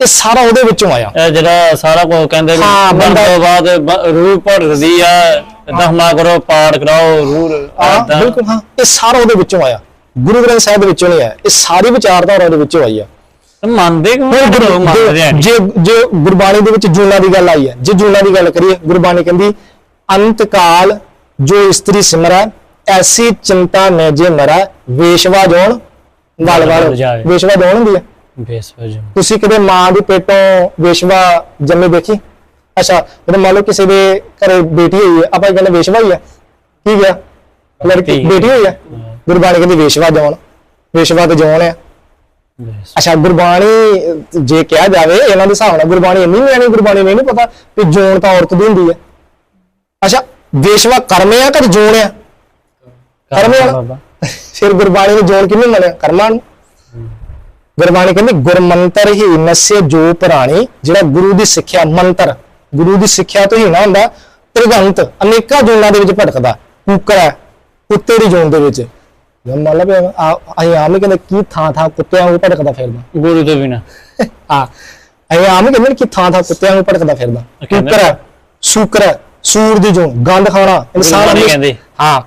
ਇਹ ਸਾਰਾ ਉਹਦੇ ਵਿੱਚੋਂ ਆਇਆ। ਇਹ ਜਿਹੜਾ ਸਾਰਾ ਕੁਝ ਕਹਿੰਦੇ ਵੀ ਹਾਂ, ਮਰਨ ਬੰਦਾ- ਤੋਂ ਬਾਅਦ ਬ- ਰੂਹ ਭਰਦੀ ਆ ਦਹਮਾ ਕਰੋ ਪਾਠ ਕਰਾਓ ਰੂਹ ਹਾਂ ਏਦਾਂ। ਬਿਲਕੁਲ ਹਾਂ। ਇਹ ਸਾਰਾ ਉਹਦੇ ਵਿੱਚੋਂ ਆਇਆ। ਗੁਰੂ ਗ੍ਰੰਥ ਸਾਹਿਬ ਦੇ ਵਿੱਚੋਂ ਨਹੀਂ ਆਇਆ। ਇਹ ਸਾਰੀ ਵਿਚਾਰਧਾਰਾ ਉਹਦੇ ਵਿੱਚੋਂ ਆਈ ਆ। ਤੇ ਮੰਨਦੇ ਕਿਉਂ ਨਹੀਂ? ਗੁਰੂ- ਲੋਕ ਮੰਨਦੇ ਆ ਜੇ ਜੇ ਗੁਰਬਾਣੀ ਦੇ ਵਿੱਚ ਜੂਨਾ ਦੀ ਗੱਲ ਆਈ ਹੈ ਜੇ ਜੂਨਾ ਦੀ ਗੱਲ ਕਰੀਏ ਗੁਰਬਾਣੀ ਕਹਿੰਦੀ ਅੰਤ ਕਾਲ ਜੋ ਇਸਤਰੀ ਸਿਮਰੈ ਐਸੀ ਚਿੰਤਾ ਨੇ ਜੇ ਮਰੈ ਵੇਸ਼ਵਾ ਜੋਣ ਵਲ ਵਲ। ਵੇਸ਼ਵਾ ਜੋਣ ਹੁੰਦੀ ਹੈ ਬੇਸ ਵਜੋਂ ਤੁਸੀਂ ਕਦੇ ਮਾਂ ਦੇ ਪੇਟੋਂ ਵੇਸ਼ਵਾ ਜੰਮੀ ਦੇਖੀ? ਅੱਛਾ ਜਦੋਂ ਮੰਨ ਲਓ ਕਿਸੇ ਦੇ ਘਰੇ ਬੇਟੀ ਹੋਈ ਹੈ ਆਪਾਂ ਕਹਿੰਦੇ ਵੇਸ਼ਵਾ ਹੀ ਹੈ ਕੀ ਗਿਆ? ਲੜਕੀ। ਬੇਟੀ ਹੋਈ ਹੈ। ਗੁਰਬਾਣੀ ਕਹਿੰਦੀ ਵੇਸ਼ਵਾ ਜੋਣ ਵੇਸ਼ਵਾ ਤੇ ਜੋਣ ਹੈ ਅੱਛਾ ਗੁਰਬਾਣੀ ਜੇ ਕਿਹਾ ਜਾਵੇ ਇਹਨਾਂ ਦੇ ਹਿਸਾਬ ਨਾਲ ਗੁਰਬਾਣੀ ਇੰਨੀ ਨਿਆਣੀ ਗੁਰਬਾਣੀ ਨੂੰ ਇਹ ਨਹੀਂ ਪਤਾ ਕਿ ਜੋਨ ਤਾਂ ਔਰਤ ਦੀ ਹੁੰਦੀ ਹੈ ਅੱਛਾ ਵੇਸ਼ਵਾ ਕਰਮ ਆ ਕਿ ਜੋਨ ਆ? ਕਰਮ ਆ ਫਿਰ ਗੁਰਬਾਣੀ ਨੂੰ ਜੋਨ ਕਿਹਨੂੰ ਮੰਨਿਆ ਕਰਮਾਂ ਨੂੰ। ਗੁਰਬਾਣੀ ਕਹਿੰਦੀ ਗੁਰਮੰਤਰ ਹੀ ਨਸਿਆ ਜੋ ਪੁਰਾਣੀ ਜਿਹੜਾ ਗੁਰੂ ਦੀ ਸਿੱਖਿਆ ਮੰਤਰ। ਗੁਰੂ ਦੀ ਸਿੱਖਿਆ ਤੋਂ ਹੀ ਨਾ ਹੁੰਦਾ ਤ੍ਰਿਗੰਤ ਅਨੇਕਾਂ ਜੋਨਾਂ ਦੇ ਵਿੱਚ ਭਟਕਦਾ ਕੁੱਕਰ ਹੈ ਕੁੱਤੇ ਦੀ ਜੋਨ ਦੇ ਵਿੱਚ। ਜੇ ਮੰਨ ਲਓ ਵੀ ਆ ਅਸੀਂ ਆਮ ਹੀ ਕਹਿੰਦੇ ਕੀ ਥਾਂ ਥਾਂ ਕੁੱਤਿਆਂ ਨੂੰ ਭਟਕਦਾ ਫਿਰਦਾ? ਗੁਰੂ ਤੋਂ ਬਿਨਾ। ਹਾਂ। ਅਸੀਂ ਆਮ ਹੀ ਕਹਿੰਦੇ ਕਿ ਥਾਂ ਥਾਂ ਕੁੱਤਿਆਂ ਨੂੰ ਭਟਕਦਾ ਫਿਰਦਾ। ਕੁੱਕਰ ਹੈ ਸੂਕਰ ਹੈ ਸੂਰ ਦੀ ਜੋਨ ਗੰਦ ਖਾਣਾ ਇਨਸਾਨ ਗੁਰਬਾਣੀ ਕਹਿੰਦੀ। ਹਾਂ।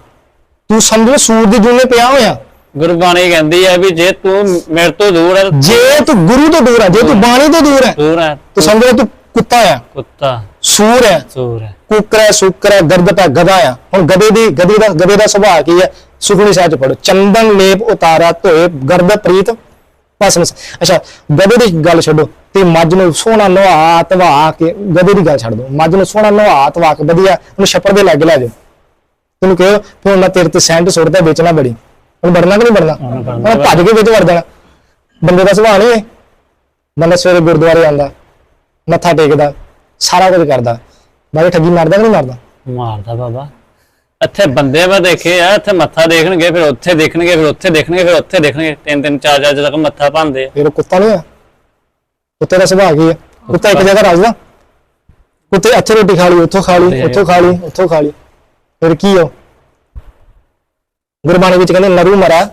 ਤੂੰ ਸਮਝ ਲੈ ਸੂਰ ਦੀ ਜੋਨ 'ਤੇ ਪਿਆ ਹੋਇਆ। ਗੁਰਬਾਣੀ ਕਹਿੰਦੀ ਆ ਵੀ ਜੇ ਤੂੰ ਮੇਰੇ ਤੋਂ ਦੂਰ ਹੈ ਜੇ ਤੂੰ ਗੁਰੂ ਤੋਂ ਦੂਰ ਹੈ ਜੇ ਤੂੰ ਬਾਣੀ ਤੋਂ ਦੂਰ ਹੈ ਦੂਰ ਹੈ। ਤੂੰ ਸਮਝ ਲੈ ਤੂੰ ਕੁੱਤਾ ਆ ਕੁੱਤਾ। ਸੂਰ ਹੈ। ਸੂਰ ਹੈ। ਕੁੱਕਰ ਹੈ ਸੁੱਕਰ ਹੈ ਗਰਦਪ ਹੈ ਗਧਾ ਆ ਹੁਣ ਗਧੇ ਦੀ ਗਧੇ ਦਾ ਗਧੇ ਦਾ ਸੁਭਾਅ ਕੀ ਹੈ? ਸੁਖਣੀ ਸਾਹਿਬ ਚ ਪੜੋ ਚੰਦਨ ਲੇਪ ਉਤਾਰਾ ਧੋਏ ਗਰਦ ਪ੍ਰੀਤ। ਭਸਮ ਅੱਛਾ ਗਧੇ ਦੀ ਗੱਲ ਛੱਡੋ ਤੇ ਮੱਝ ਨੂੰ ਸੋਹਣਾ ਨਵਾ ਧਵਾ ਕੇ ਗਧੇ ਦੀ ਗੱਲ ਛੱਡ ਦੋ ਮੱਝ ਨੂੰ ਸੋਹਣਾ ਨਵਾ ਧਵਾ ਕੇ ਵਧੀਆ ਉਹਨੂੰ ਛੱਪੜ ਦੇ ਲੱਗ ਲੈ ਜਾਓ। ਤੈਨੂੰ ਕਹੋ ਹੁਣ ਮੈਂ ਤੇਰੇ ਤੇ ਸੈਂਟ ਸੁੱਟਦਾ ਵੇਚਣਾ ਬੜੀ। ਹੁਣ ਵੜਨਾ ਕਿ ਨਹੀਂ ਵੜਨਾ? ਉਹਨੂੰ। ਹੁਣ ਭੱਜ ਕੇ ਵਿੱਚ ਵੜ ਜਾਣਾ। ਬੰਦੇ ਦਾ ਸੁਭਾਅ ਨਹੀਂ ਬੰਦਾ ਸਵੇਰੇ ਗੁਰਦੁਆਰੇ ਆਉਂਦਾ ਮੱਥਾ ਟੇਕਦਾ ਸਾਰਾ ਕੁਝ ਕਰਦਾ। ਬਾਕੀ ਠੱਗੀ ਮਾਰਦਾ ਕਿ ਨਹੀਂ ਮਾਰਦਾ? ਮਾਰਦਾ ਬਾਬਾ। ਇੱਥੇ ਬੰਦੇ ਮੈਂ ਦੇਖੇ ਆ ਇੱਥੇ ਮੱਥਾ ਦੇਖਣਗੇ ਫਿਰ ਉੱਥੇ ਦੇਖਣਗੇ ਫਿਰ ਉੱਥੇ ਦੇਖਣਗੇ ਫਿਰ ਉੱਥੇ ਦੇਖਣਗੇ। ਤਿੰਨ ਤਿੰਨ ਚਾਰ ਚਾਰ ਜਦ ਤੱਕ ਮੱਥਾ ਪਾਉਂਦੇ ਆ। ਫਿਰ ਕੁੱਤਾ ਨਹੀਂ ਆ? ਕੁੱਤੇ ਦਾ ਸੁਭਾਅ ਕੀ ਹੈ ਕੁੱਤਾ ਇੱਕ ਜਗ੍ਹਾ ਰੱਜਦਾ। ਕੁੱਤੇ ਇੱਥੇ ਰੋਟੀ ਖਾ ਲਈ ਉੱਥੋਂ ਖਾ ਲਈ ਉੱਥੋਂ ਖਾ ਲਈ ਉੱਥੋਂ ਖਾ ਲਈ। ਫਿਰ ਕੀ ਹੋ ਗੁਰਬਾਣੀ ਵਿੱਚ ਕਹਿੰਦੇ ਨਰੂ ਮਰਾ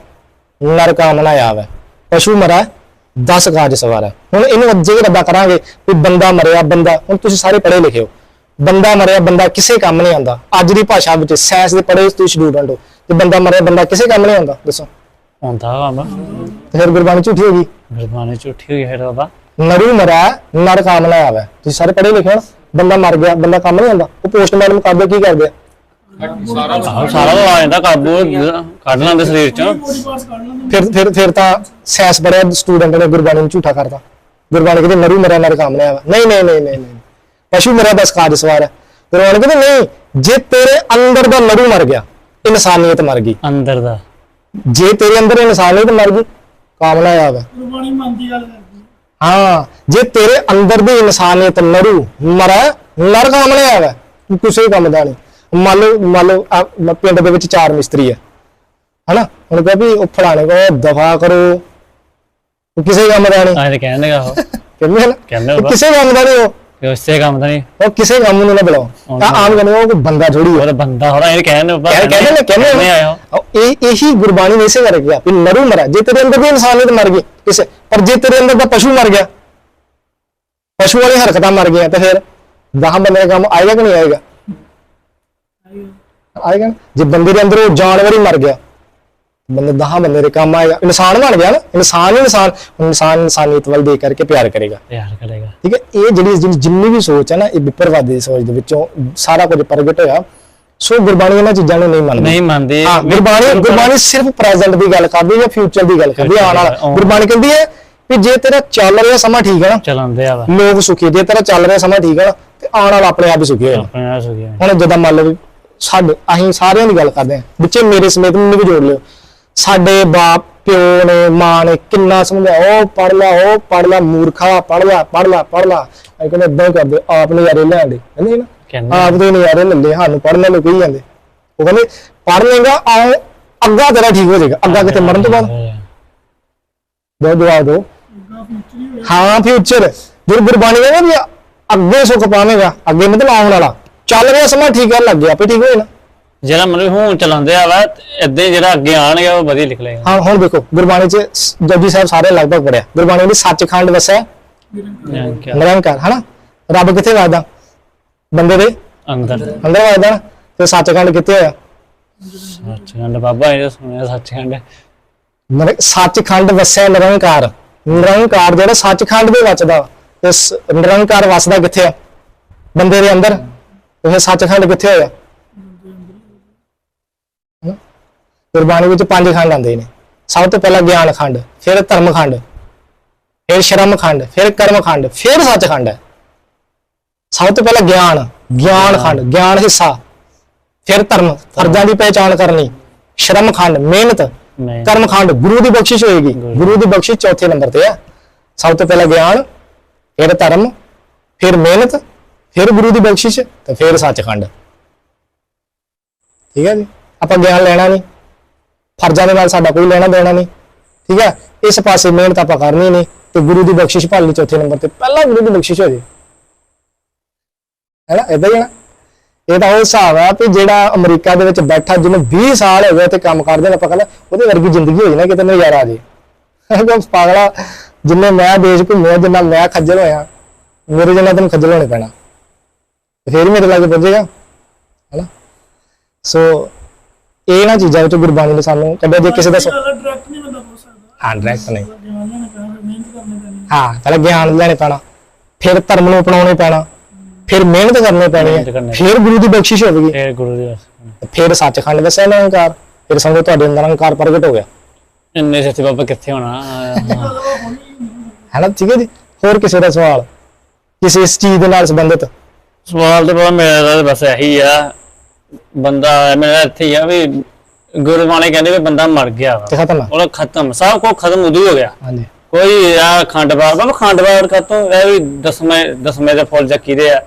ਨਰ ਕਾਮਨਾ ਆਵੇ। ਪਸ਼ੂ ਮਰਾ 10 ਕਾਜ ਸਵਾਰਾ। ਹੁਣ ਇਹਨੂੰ ਅੱਜੇ ਰੱਦਾ ਕਰਾਂਗੇ ਵੀ ਬੰਦਾ ਮਰਿਆ ਬੰਦਾ। ਹੁਣ ਤੁਸੀਂ ਸਾਰੇ ਪੜ੍ਹੇ ਲਿਖੇ ਹੋ। ਬੰਦਾ ਮਰਿਆ ਬੰਦਾ ਕਿਸੇ ਕੰਮ ਨਹੀਂ ਆਉਂਦਾ। ਅੱਜ ਦੀ ਭਾਸ਼ਾ ਵਿੱਚ ਸਾਇੰਸ ਦੇ ਪੜ੍ਹੇ ਤੁਸੀਂ ਸਟੂਡੈਂਟ ਹੋ ਤੇ ਬੰਦਾ ਮਰਿਆ ਬੰਦਾ ਕਿਸੇ ਕੰਮ ਨਹੀਂ ਆਉਂਦਾ ਦੱਸੋ। ਹੁੰਦਾ ਬਾਬਾ ਤੇ ਫਿਰ ਗੁਰਬਾਣੀ ਝੂਠੀ ਹੋ ਗਈ। ਗੁਰਬਾਣੀ ਝੂਠੀ ਹੋਈ ਹੈ ਬਾਬਾ। ਨਰੂ ਮਰਾ ਨਰ ਕਾਮਨਾ ਆਵੇ। ਤੁਸੀਂ ਸਾਰੇ ਪੜ੍ਹੇ ਲਿਖੇ ਹੋ? ਬੰਦਾ ਮਰ ਗਿਆ ਬੰਦਾ ਕੰਮ ਨਹੀਂ ਆਉਂਦਾ। ਉਹ ਪੋਸਟਮਾਰਟਮ ਕਰਦੇ ਕੀ ਕਰਦੇ ਆ? ਸਾਰਾ ਸਾਰਾ ਆ ਜਾਂਦਾ ਕਾਬੂ ਕੱਢ ਲੈਂਦੇ ਸਰੀਰ ਚੋਂ। ਫਿਰ ਫਿਰ ਫਿਰ ਤਾਂ ਸੈਂਸ ਬੜਿਆ ਸਟੂਡੈਂਟ ਨੇ ਗੁਰਬਾਣੀ ਨੂੰ ਝੂਠਾ ਕਰਤਾ। ਗੁਰਬਾਣੀ ਕਹਿੰਦੇ ਨਰੂ ਮਰਿਆ ਨਰ ਕੰਮ ਲਿਆ ਵਾ ਨਹੀਂ ਨਹੀਂ ਨਹੀਂ ਨਹੀਂ। ਪਸ਼ੂ ਮਰਿਆ ਬਸ ਕਾਜ ਸਵਾਰ ਹੈ ਗੁਰਬਾਣੀ ਕਹਿੰਦੇ ਨਹੀਂ ਜੇ ਤੇਰੇ ਅੰਦਰ ਦਾ ਨਰੂ ਮਰ ਗਿਆ ਇਨਸਾਨੀਅਤ ਮਰ ਗਈ। ਅੰਦਰ ਦਾ। ਜੇ ਤੇਰੇ ਅੰਦਰ ਇਨਸਾਨੀਅਤ ਮਰ ਗਈ ਕੰਮ ਨਾ ਆਵੇ ਗੁਰਬਾਣੀ ਮਨ ਦੀ ਗੱਲ ਕਰਦੀ ਹਾਂ। ਜੇ ਤੇਰੇ ਅੰਦਰ ਦੀ ਇਨਸਾਨੀਅਤ ਨਰੂ ਮਰਾ ਨਰ ਕੰਮ ਨਹੀਂ ਆਵੇ ਤੂੰ ਕਿਸੇ ਕੰਮ ਦਾ ਨਹੀਂ। ਮੰਨ ਲਓ ਮੰਨ ਲਓ ਪਿੰਡ ਦੇ ਵਿੱਚ ਚਾਰ ਮਿਸਤਰੀ ਆ ਹਨਾ? ਹੁਣ ਕਹੇ ਵੀ ਉਹ ਫਲਾਣੇ ਕੋ ਦਫਾ ਕਰੋ। ਕਿਸੇ ਕੰਮ ਦਾ ਨਹੀਂ। ਆਏ ਤੇ ਕਹਿੰਦੇ ਆ ਉਹ। ਕਹਿੰਦੇ ਉਹ। ਕਿਸੇ ਕੰਮ ਦਾ ਨਹੀਂ ਉਹ। ਉਸੇ ਕੰਮ ਦਾ ਨਹੀਂ। ਉਹ ਕਿਸੇ ਕੰਮ ਨੂੰ ਨਾ ਬੁਲਾਓ। ਤਾਂ ਆਮ ਕਹਿੰਦੇ ਉਹ ਬੰਦਾ ਥੋੜੀ ਉਹ ਹੈ ਤਾਂ ਬੰਦਾ ਥੋੜਾ ਇਹ ਕਹਿੰਦੇ ਉਹ ਕਹਿ- ਕਹਿੰਦੇ ਨੇ ਕਹਿੰਦੇ ਨੇ ਆਇਆ ਉਹ ਇਹ ਇਹੀ ਗੁਰਬਾਣੀ ਨੇ ਇਸੇ ਕਰ ਗਿਆ ਵੀ ਨਰੂ ਮਰਾ। ਜੇ ਤੇਰੇ ਅੰਦਰ ਦੀ ਇਨਸਾਨੀਅਤ ਮਰ ਗਈ ਕਿਸੇ। ਪਰ ਜੇ ਤੇਰੇ ਅੰਦਰ ਦਾ ਪਸ਼ੂ ਮਰ ਗਿਆ ਪਸ਼ੂ ਵਾਲੀ ਹਰਕਤਾਂ ਮਰ ਗਈਆਂ ਤੇ ਫਿਰ ਦਹਾਂ ਬੰਦੇ ਦਾ ਕੰਮ ਆਏਗਾ ਕਿ ਨਹੀਂ ਆਏਗਾ? ਆਏਗਾ। ਨਾ? ਜੇ ਬੰਦੇ ਦੇ ਅੰਦਰ ਉਹ ਜਾਨਵਰ ਹੀ ਮਰ ਗਿਆ ਬੰਦੇ ਦਹਾਂ ਬੰਦੇ ਦੇ ਕੰਮ ਆਏਗਾ। ਇਨਸਾਨ ਬਣ ਗਿਆ ਨਾ। ਇਨਸਾਨ ਹੀ ਇਨਸਾਨ। ਇਨਸਾਨ ਇਨਸਾਨੀਅਤ ਵੱਲ ਦੇਖ ਕਰਕੇ ਪਿਆਰ ਕਰੇਗਾ। ਯਾਰ ਕਰੇਗਾ। ਠੀਕ ਹੈ? ਇਹ ਜਿਹੜੀ ਜਿੰਨੀ- ਵੀ ਸੋਚ ਹੈ ਨਾ ਇਹ ਵਿਪਰਵਾਦੀ ਦੀ ਸੋਚ ਦੇ ਵਿੱਚੋਂ ਸਾਰਾ ਕੁਝ ਪ੍ਰਗਟ ਹੋਇਆ। ਸੋ ਗੁਰਬਾਣੀ ਇਹਨਾਂ ਚੀਜ਼ਾਂ ਨੂੰ ਨਹੀਂ ਮੰਨਦੀ। ਨਹੀਂ ਮੰਨਦੀ। ਹਾਂ ਗੁਰਬਾਣੀ ਗੁਰਬਾਣੀ ਸਿਰਫ ਪ੍ਰੈਜ਼ੈਂਟ ਦੀ ਗੱਲ ਕਰਦੀ ਹੈ ਫਿਊਚਰ ਦੀ ਗੱਲ ਕਰਦੀ ਹੈ ਆਉਣ ਵਾਲਾ। ਗੁਰਬਾਣੀ ਕਹਿੰਦੀ ਹੈ ਵੀ ਜੇ ਤੇਰਾ ਚੱਲ ਰਿਹਾ ਸਮਾਂ ਠੀਕ ਹੈ ਨਾ ਚਲਾਉਂਦੇ ਆ ਲੋਕ ਸੁਖੀ। ਜੇ ਤੇਰਾ ਚੱਲ ਰਿਹਾ ਸਮਾਂ ਠੀਕ ਹੈ ਨਾ ਤੇ ਆਉਣ ਵਾਲਾ ਆਪਣੇ ਆਪ ਹੀ ਸੁਖੀ ਹੋਏਗਾ ਆਪਣੇ ਨਾਲ ਸੁਗਿਆ ਹੁਣ ਜਦੋਂ ਮੰਨ ਲਓ ਵੀ ਸਾਡੇ ਅਸੀਂ ਸਾਰਿਆਂ ਦੀ ਗੱਲ ਕਰਦੇ ਹਾਂ ਵਿੱਚੇ ਮੇਰੇ ਸਮੇਤ ਮੈਨੂੰ ਵੀ ਜੋੜ ਲਿਓ। ਸਾਡੇ ਬਾਪ ਪਿਓ ਨੇ ਮਾਂ ਨੇ ਕਿੰਨਾ ਸਮਝਾਇਆ ਉਹ ਪੜ ਲੈ ਉਹ ਪੜ ਲੈ ਮੂਰਖਾ ਪੜ ਲੈ ਪੜ ਲੈ ਪੜ ਲੈ। ਅਸੀਂ ਕਹਿੰਦੇ ਇਦਾਂ ਕਰਦੇ ਆਪ ਨਜ਼ਾਰੇ ਲੈਣ ਦੇ ਕਹਿੰਦੇ ਨਾ ਆਪ ਦੇ ਨਜ਼ਾਰੇ ਲੈਂਦੇ ਸਾਨੂੰ ਪੜਨ ਨੂੰ ਕਹੀ ਜਾਂਦੇ ਉਹ ਕਹਿੰਦੇ ਪੜ ਲੇਗਾ ਆਓ ਅੱਗਾ ਤੇਰਾ ਠੀਕ ਹੋ ਜਾਏਗਾ ਅੱਗਾ ਕਿਤੇ ਮਰਨ ਤੋਂ ਬਾਅਦ? ਦੋ ਜਵਾਬ ਦੋ। ਹਾਂ ਫਿਊਚਰ ਗੁਰ ਗੁਰਬਾਣੀ ਕਹਿੰਦਾ ਅੱਗੇ ਸੁਖ ਪਾਵੇਂਗਾ ਅੱਗੇ ਮਤਲਬ ਆਉਣ ਵਾਲਾ। ਚੱਲ ਰਿਹਾ ਸਮਾਂ ਠੀਕ ਹੈ ਲੱਗ ਗਿਆ ਆਪੇ ਠੀਕ ਹੋਏ ਨਾ ਜਿਹੜਾ ਮਤਲਬ ਹੁਣ ਚਲਾਉਂਦੇ ਆ ਵਾ ਇਦਾਂ ਜਿਹੜਾ ਅੱਗੇ ਆਣਗੇ ਉਹ ਵਧੀਆ ਲਿਖ ਲਏਗਾ। ਹਾਂ ਹੁਣ ਦੇਖੋ ਗੁਰਬਾਣੀ ਚ ਜਪਜੀ ਸਾਹਿਬ ਸਾਰੇ ਲਗਭਗ ਪੜਿਆ ਗੁਰਬਾਣੀ ਦੀ ਸੱਚਖੰਡ ਵਸਿਆ ਕਿਆ ਨਿਰੰਕਾਰ ਹਨਾ? ਰੱਬ ਕਿੱਥੇ ਵਸਦਾ? ਬੰਦੇ ਦੇ ਅੰਦਰ। ਅੰਦਰ ਵਸਦਾ ਤੇ ਸੱਚਖੰਡ ਕਿੱਥੇ ਹੋਇਆ? ਸੱਚਖੰਡ ਬਾਬਾ ਇਹ ਸੁਣਿਆ ਸੱਚਖੰਡ। ਸੱਚਖੰਡ ਵਸਿਆ ਨਿਰੰਕਾਰ। ਨਿਰੰਕਾਰ ਜਿਹੜਾ ਸੱਚਖੰਡ ਦੇ ਵਸਦਾ ਤੇ ਸ- ਨਿਰੰਕਾਰ ਵਸਦਾ ਕਿੱਥੇ ਆ? ਬੰਦੇ ਦੇ ਅੰਦਰ। ਫਿਰ ਸੱਚਖੰਡ ਕਿੱਥੇ ਹੋਇਆ ਹਨਾ? ਗੁਰਬਾਣੀ ਵਿੱਚ ਪੰਜ ਖੰਡ ਆਉਂਦੇ ਨੇ। ਸਭ ਤੋਂ ਪਹਿਲਾਂ ਗਿਆਨ ਖੰਡ ਫਿਰ ਧਰਮ ਖੰਡ ਫਿਰ ਸ਼ਰਮ ਖੰਡ ਫਿਰ ਕਰਮ ਖੰਡ ਫਿਰ ਸੱਚਖੰਡ ਹੈ। ਸਭ ਤੋਂ ਪਹਿਲਾਂ ਗਿਆਨ ਗਿਆਨ ਖੰਡ ਗਿਆਨ ਹਿੱਸਾ ਫਿਰ ਧਰਮ ਫਰਜ਼ਾਂ ਦੀ ਪਹਿਚਾਣ ਕਰਨੀ ਸ਼ਰਮ ਖੰਡ ਮਿਹਨਤ ਕਰਮ ਖੰਡ ਗੁਰੂ ਦੀ ਬਖਸ਼ਿਸ਼ ਹੋਏਗੀ। ਗੁਰੂ ਦੀ ਬਖਸ਼ਿਸ਼ ਚੌਥੇ ਨੰਬਰ ਤੇ ਹੈ। ਸਭ ਤੋਂ ਪਹਿਲਾਂ ਗਿਆਨ ਫਿਰ ਧਰਮ ਫਿਰ ਮਿਹਨਤ ਫਿਰ ਗੁਰੂ ਦੀ ਬਖਸ਼ਿਸ਼ ਤੇ ਫਿਰ ਸੱਚਖੰਡ ਠੀਕ ਹੈ ਜੀ? ਆਪਾਂ ਗਿਆਨ ਲੈਣਾ ਨਹੀਂ। ਫਰਜ਼ਾਂ ਦੇ ਨਾਲ ਸਾਡਾ ਕੋਈ ਲੈਣਾ ਦੇਣਾ ਨਹੀਂ, ਠੀਕ ਹੈ? ਇਸ ਪਾਸੇ ਮਿਹਨਤ ਆਪਾਂ ਕਰਨੀ ਨਹੀਂ ਤੇ ਗੁਰੂ ਦੀ ਬਖਸ਼ਿਸ਼ ਭਾਲਣੀ ਚੌਥੇ ਨੰਬਰ ਤੇ। ਪਹਿਲਾਂ ਗੁਰੂ ਦੀ ਬਖਸ਼ਿਸ਼ ਹੋ ਜੇ। ਹੈ ਇਦਾਂ ਹੀ ਹੈ ਇਹ ਤਾਂ ਉਹ ਹਿਸਾਬ ਆ ਵੀ ਜਿਹੜਾ ਅਮਰੀਕਾ ਦੇ ਵਿੱਚ ਬੈਠਾ, ਜਿਹਨੂੰ 20 ਸਾਲ ਹੋ ਗਏ ਤੇ ਕੰਮ ਕਰਦੇ ਨੇ ਆਪਾਂ ਕਹਿੰਦਾ, ਉਹਦੇ ਵਰਗੀ ਜ਼ਿੰਦਗੀ ਹੋ ਹੋਈ ਨਾ ਕਿਤੇ ਨਜ਼ਾਰਾ ਆ ਜੇ। ਕਿਉਂ ਪਾਗਲਾ? ਜਿੰਨੇ ਮੈਂ ਦੇਸ਼ ਘੁੰਮਿਆ, ਜਿੰਨਾ ਮੈਂ ਖੱਜਲ ਹੋਇਆ, ਮੇਰੇ ਜਿੰਨਾ ਤੈਨੂੰ ਖੱਜਲ ਹੋਣੇ ਪੈਣਾ। ਤੇ ਫੇਰ ਮੇਰੇ ਲਾਗੇ ਪਹੁੰਚੇਗਾ ਹੈਨਾ ਸੋ ਇਹ ਨਾ ਚੀਜ਼ਾਂ ਵਿੱਚ ਗੁਰਬਾਣੀ ਨੇ ਸਾਨੂੰ ਕੱਢਿਆ ਜੇ ਕਿਸੇ ਦਾ ਸ- ਡਾਇਰੈਕਟ ਨਹੀਂ ਬੰਦਾ ਪੁੱਛ ਸਕਦਾ। ਹਾਂ ਡਾਇਰੈਕਟ ਨਹੀਂ। ਗਿਆਨ ਲੈਣਾ ਪੈਣਾ ਫਿਰ ਮਿਹਨਤ ਕਰਨੀ ਪੈਣੀ ਹਾਂ। ਪਹਿਲਾਂ ਗਿਆਨ ਲੈਣੇ ਪੈਣਾ ਫਿਰ ਧਰਮ ਨੂੰ ਅਪਣਾਉਣੇ ਪੈਣਾ ਫਿਰ ਮਿਹਨਤ ਕਰਨੀ ਪੈਣੀ ਮਿਹਨਤ ਹੈ। ਕਰਨੀ। ਫਿਰ ਗੁਰੂ ਦੀ ਬਖਸ਼ਿਸ਼ ਹੋਵੇਗੀ ਫਿਰ ਗੁਰੂ ਦੀ ਫਿਰ ਸੱਚਖੰਡ ਵਸਿਆ ਨਿਰੰਕਾਰ ਫਿਰ ਸਮਝੋ ਤੁਹਾਡੇ ਅੰਦਰ ਅਹੰਕਾਰ ਪ੍ਰਗਟ ਹੋ ਗਿਆ। ਇੰਨੇ ਸੱਚੇ ਬਾਬਾ ਕਿੱਥੇ ਹੋਣਾ? ਹੈ ਨਾ ਠੀਕ ਹੈ ਜੀ? ਹੋਰ ਕਿਸੇ ਦਾ ਸਵਾਲ? ਕਿਸੇ ਇਸ ਚੀਜ਼ ਦੇ ਨਾਲ ਸੰਬੰਧਿਤ? ਸਵਾਲ ਤੇ ਬਾਬਾ ਮੇਰਾ ਤਾਂ ਬਸ ਇਹੀ ਆ ਬੰਦਾ ਮੇਰਾ ਇੱਥੇ ਹੀ ਆ ਵੀ ਗੁਰਬਾਣੀ ਕਹਿੰਦੇ ਵੀ ਬੰਦਾ ਮਰ ਗਿਆ ਵਾ। ਤੇ ਖਤਮ ਉਹ ਖਤਮ ਸਭ ਕੁਝ ਖਤਮ ਉਦੋਂ ਹੀ ਹੋ ਗਿਆ। ਹਾਂਜੀ। ਕੋਈ ਆ ਖੰਡਵਾਰ ਬਾਬਾ ਖੰਡਵਾਰ ਕਤੋਂ ਇਹ ਵੀ ਦਸਵੇਂ ਦਸਵੇਂ ਦੇ ਫੁੱਲ ਚੱਕੀ ਦੇ ਆ।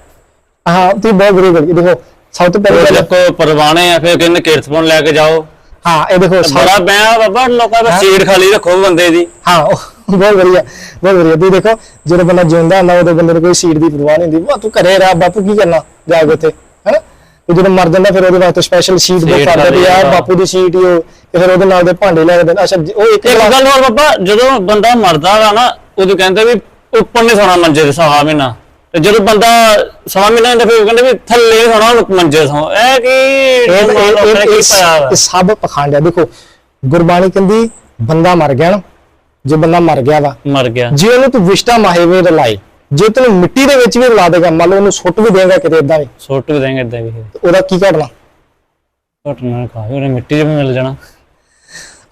ਹਾਂ ਤੁਸੀਂ ਬਹੁਤ ਗੱਲ ਕੀਤੀ। ਦੇਖੋ ਸਭ ਤੋਂ ਪਹਿਲੀ ਗੱਲ ਕੋ ਪਰਵਾਣੇ ਆ ਫਿਰ ਕਹਿੰਦੇ ਕੀਰਤਪੁਰ ਲੈ ਕੇ ਜਾਓ। ਹਾਂ ਇਹ ਦੇਖੋ ਸਭ- ਬੜਾ ਬਿਆ ਬਾਬਾ ਲੋਕਾਂ ਦਾ ਸੀਟ ਖਾਲੀ ਰੱਖੋ ਬੰਦੇ ਦੀ। ਹਾਂ ਉਹ ਬਹੁਤ ਵਧੀਆ ਬਹੁਤ ਵਧੀਆ। ਤੁਸੀਂ ਦੇਖੋ ਜਦੋਂ ਬੰਦਾ ਜਿਉਂਦਾ ਹੁੰਦਾ ਉਦੋਂ ਬੰਦੇ ਨੂੰ ਕੋਈ ਸੀਟ ਦੀ ਪਰਵਾਹ ਨਹੀਂ ਹੁੰਦੀ। ਵਾ ਤੂੰ ਘਰੇ ਰਹਿ ਬਾਪੂ ਕੀ ਕਰਨਾ? ਜਾ ਕੇ ਉੱਥੇ ਹੈਨਾ? ਤੇ ਜਦੋਂ ਮਰ ਜਾਂਦਾ ਫਿਰ ਉਹਦੇ ਵਾਸਤੇ ਸਪੈਸ਼ਲ ਸੀਟ ਬੁੱਕ ਕਰਦੇ ਵੀ ਯਾਰ। ਬਾਪੂ ਦੀ ਸੀਟ ਹੀ ਉਹ ਤੇ ਫਿਰ ਉਹਦੇ ਨਾਲ ਦੇ ਭਾਂਡੇ ਲੈ ਕੇ ਦਿੰਦਾ। ਅੱਛਾ ਜੀ, ਉਹ ਇੱਕ ਇੱਕ ਗੱਲ ਹੋਰ ਬਾਬਾ ਜਦੋਂ ਬੰਦਾ ਮਰਦਾ ਵਾ ਨਾ ਉਦੋਂ ਕਹਿੰਦੇ ਵੀ ਉੱਪਰ ਨਹੀਂ ਸੌਣਾ ਮੰਜੇ ਤੇ ਸਵਾ ਮਹੀਨਾ। ਤੇ ਜਦੋਂ ਬੰਦਾ ਸਵਾ ਮਹੀਨਾ ਹੁੰਦਾ ਫਿਰ ਉਹ ਕਹਿੰਦੇ ਵੀ ਥੱਲੇ ਸੌਣਾ ਮੰਜੇ ਸੌ। ਇਹ ਕੀ ਇਹ ਇਹ- ਲੋਕਾਂ ਨੇ ਇਹ- ਕੀ ਇਹ ਪਾਇਆ ਵਾ? ਇਹ ਸਭ ਪਖੰਡ ਹੈ ਦੇਖੋ ਗੁਰਬਾਣੀ ਕਹਿੰਦੀ ਬੰਦਾ ਮਰ ਗਿਆ ਨਾ ਜੇ ਬੰਦਾ ਮਰ ਗਿਆ ਵਾ। ਮਰ ਗਿਆ। ਜੇ ਉਹਨੂੰ ਤੂੰ ਵਿਸ਼ਟਾ ਮਾਹੇਵੇ ਰਲਾਈ ਜੇ ਤੈਨੂੰ ਮਿੱਟੀ ਦੇ ਵਿੱਚ ਵੀ ਰਲਾ ਦੇਗਾ ਮੰਨ ਲਓ ਉਹਨੂੰ ਸੁੱਟ ਵੀ ਦੇਗਾ ਕਿਤੇ ਇਦਾਂ ਵੀ ਸੁੱਟ ਵੀ ਦੇਂਗੇ ਇਦਾਂ ਵੀ ਉਹਦਾ ਕੀ ਘਟਣਾ? ਘਟਣਾ ਕਾਹੀ ਉਹਨੇ ਮਿੱਟੀ 'ਚ ਵੀ ਮਿਲ ਜਾਣਾ।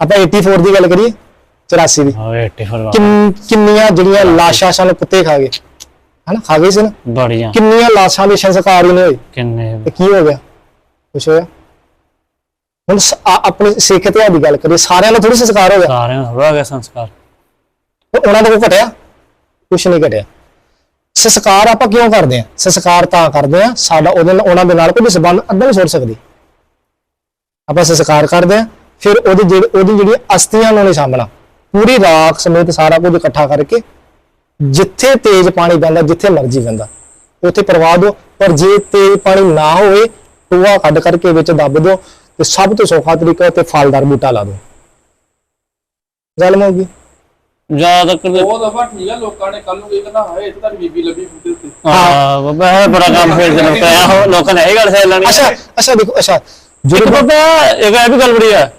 ਆਪਾਂ 84 ਦੀ ਗੱਲ ਕਰੀਏ 84 ਦੀ। ਹਾਂ 84 ਕਿੰਨ- ਕਿੰਨੀਆਂ ਜਿਹੜੀਆਂ ਲਾਸ਼ਾਂ ਸਨ ਕੁੱਤੇ ਖਾ ਗਏ? ਹਨਾ ਖਾ ਗਏ ਸੀ ਨਾ? ਬੜੀਆਂ। ਕਿੰਨੀਆਂ ਲਾਸ਼ਾਂ ਦੇ ਸੰਸਕਾਰ ਹੀ ਹੋਏ ਕਿੰਨੇ? ਤੇ ਕੀ ਹੋ ਗਿਆ? ਕੁਛ ਹੋਇਆ? ਹੁਣ ਆਪਣੇ ਸਿੱਖ ਇਤਿਹਾਸ ਦੀ ਗੱਲ ਕਰੀਏ ਸਾਰਿਆਂ ਦਾ ਥੋੜੀ ਸੰਸਕਾਰ ਹੋ ਗਿਆ। ਸਾਰਿਆਂ ਨੂੰ ਥੋੜਾ ਗਿਆ ਸੰਸਕਾਰ। ਉਹਨਾਂ ਦਾ ਕੋਈ ਘਟਿਆ? ਕੁਛ ਨਹੀਂ ਘਟਿਆ। ਸੰਸਕਾਰ ਆਪਾਂ ਕਿਉਂ ਕਰਦੇ ਆ ਸੰਸਕਾਰ ਤਾਂ ਕਰਦੇ ਆ ਸਾਡਾ ਉਹਦੇ ਨਾਲ ਉਹਨਾਂ ਦੇ ਨਾਲ ਕੋਈ ਸੰਬੰਧ ਅੱਧਾ ਨਹੀਂ ਛੋੜ ਸਕਦੀ। ਆਪਾਂ ਸੰਸਕਾਰ ਕਰਦੇ ਆ ਫਿਰ ਉਹਦੀ ਜਿਹੜੀ ਉਹਦੀ ਜਿਹੜੀ ਅਸਥੀਆਂ ਨੂੰ ਨਹੀਂ ਸਾਂਭਣਾ। ਪੂਰੀ ਰਾਖ ਸਮੇਤ ਸਾਰਾ ਕੁਝ ਇਕੱਠਾ ਕਰਕੇ ਜਿੱਥੇ ਤੇਜ਼ ਪਾਣੀ ਪੈਂਦਾ, ਜਿੱਥੇ ਮਰਜ਼ੀ ਪੈਂਦਾ, ਉੱਥੇ ਪ੍ਰਵਾਹ ਦਿਓ। ਪਰ ਜੇ ਤੇਜ਼ ਪਾਣੀ ਨਾ ਹੋਵੇ, ਟੋਆ ਕੱਢ ਕਰਕੇ ਵਿੱਚ ਦੱਬ ਦਿਓ ਤੇ ਸਭ ਤੋਂ ਸੌਖਾ ਤਰੀਕਾ ਤੇ ਫਲਦਾਰ ਬੂਟਾ ਲਾ ਦਿਓ। ਗੱਲ ਮੁੱਕ ਜ਼ਿਆਦਾ ਕਰ ਉਹ ਦਫਾ ਠੀਕ ਆ ਲੋਕਾਂ ਨੇ ਕੱਲ ਨੂੰ ਇਹ ਕਹਿੰਦਾ ਹਾਏ ਇੱਥੇ ਤਾਂ ਬੀਬੀ ਲੱਭੀ ਬੂਟੇ ਉੱਤੇ ਹਾਂ ਬਾਬਾ ਇਹ ਬੜਾ ਕੰਮ ਫੇਰ ਜਨ ਪਿਆ। ਹੋ ਲੋਕਾਂ ਨੇ ਇਹ ਗੱਲ ਸਹਿ ਲੈਣੀ ਅੱਛਾ ਅੱਛਾ ਦੇਖੋ ਅੱਛਾ। ਇੱਕ ਜਦੋਂ ਬਾਬਾ ਇੱਕ ਇਹ ਵੀ ਗੱਲ ਬੜੀ ਆ।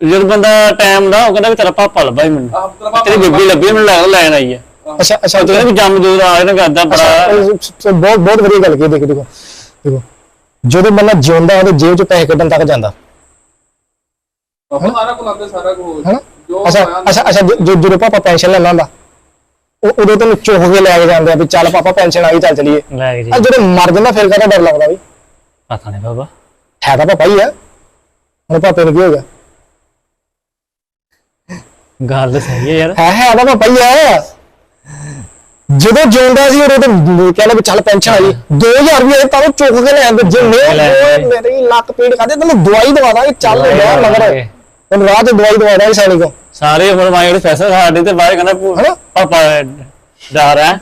ਜਦ ਬੰਦਾ ਟਾਈਮ ਦਾ ਉਹ ਕਹਿੰਦਾ ਵੀ ਤੇਰਾ ਪਾਪਾ ਲੱਭਾ ਹੀ ਮੈਨੂੰ। ਆਹ ਤੇਰਾ ਤੇਰੀ ਬੀਬੀ ਲੱਭੀ। ਆ, ਮੈਨੂੰ ਲੱਗਦਾ ਲੈਣ ਆਈ ਹੈ ਅੱਛਾ ਅੱਛਾ ਉਹ ਕਹਿੰਦਾ ਵੀ ਜੰਮ ਦੂਰ ਆ ਇਹਨੇ ਕਰਦਾ ਅੱਛਾ, ਬੜਾ ਇਹ ਸ- ਬਹੁਤ ਬਹੁਤ ਵਧੀਆ ਗੱਲ ਕੀਤੀ ਦੇਖੋ ਦੇਖੋ। ਦੇਖੋ ਜਦੋਂ ਬੰਦਾ ਜਿਉਂਦਾ ਉਹਦੇ ਜੇਬ ਚੋਂ ਪੈਸੇ ਕੱਢਣ ਤੱਕ ਜਾਂਦਾ। ਸਾਰਾ ਕੁਝ ਲੱਗਦਾ ਸਾਰਾ ਕੁਝ ਅੱਛਾ ਅੱਛਾ ਅੱਛਾ ਜ- ਜ- ਜਦੋਂ ਪਾਪਾ ਪੈਨਸ਼ਨ ਲੈਣਾ ਹੁੰਦਾ ਉਹ ਉਦੋਂ ਤੈਨੂੰ ਚੁੱਕ ਕੇ ਲੈ ਕੇ ਜਾਂਦੇ ਆ ਵੀ ਚੱਲ ਪਾਪਾ ਪੈਨਸ਼ਨ ਆ ਗਈ ਚੱਲ ਚਲੀਏ। ਲੈ ਆ ਜਦੋਂ ਮਰ ਜਾਂਦਾ ਫਿਰ ਕਾਹਦਾ ਡਰ ਲੱਗਦਾ ਵੀ ਪਤਾ ਨਹੀਂ ਬਾਬਾ। ਹੈ ਤਾਂ ਪਾਪਾ ਹੀ ਆ। ਹੁਣ ਪਾਪੇ ਨੂੰ ਕੀ ਹੋ ਗਿਆ? ਗੱਲ ਸਹੀ ਹੈ ਯਾਰ। ਹੈ ਹੈ ਤਾਂ ਪਾਪਾ ਹੀ ਆ। ਜਦੋਂ ਜਿਉਂਦਾ ਸੀ ਉਦੋਂ ਤਾਂ ਕਹਿੰਦਾ ਵੀ ਚੱਲ ਪੈਨਸ਼ਨ ਆ ਗਈ। 2000 ਵੀ ਆਏ ਤਾਂ ਉਹ ਚੁੱਕ ਕੇ ਲੈ ਆਂਦੇ ਜੇ ਨਹੀਂ। ਮੇਰੀ ਲੱਕ ਪੀੜ ਕਰਦੇ ਤੈਨੂੰ ਦਵਾਈ ਦਵਾ ਦਾਂਗੇ ਚੱਲ ਮਗਰ। ਤੈਨੂੰ ਰਾਹ ਤੇ ਦਵਾਈ ਦਵਾ ਦਾਂਗੇ ਸੈਨਿਕ ਕੋ। ਸਾਰੇ ਉਮਰ ਮਾਈ ਜਿਹੜੇ ਪੈਸੇ ਸਾਡੇ ਤੇ ਬਾਹਰ ਕਹਿੰਦਾ ਭੂ- ਹੈਨਾ? ਪਾਪਾ ਡਰ ਹੈ।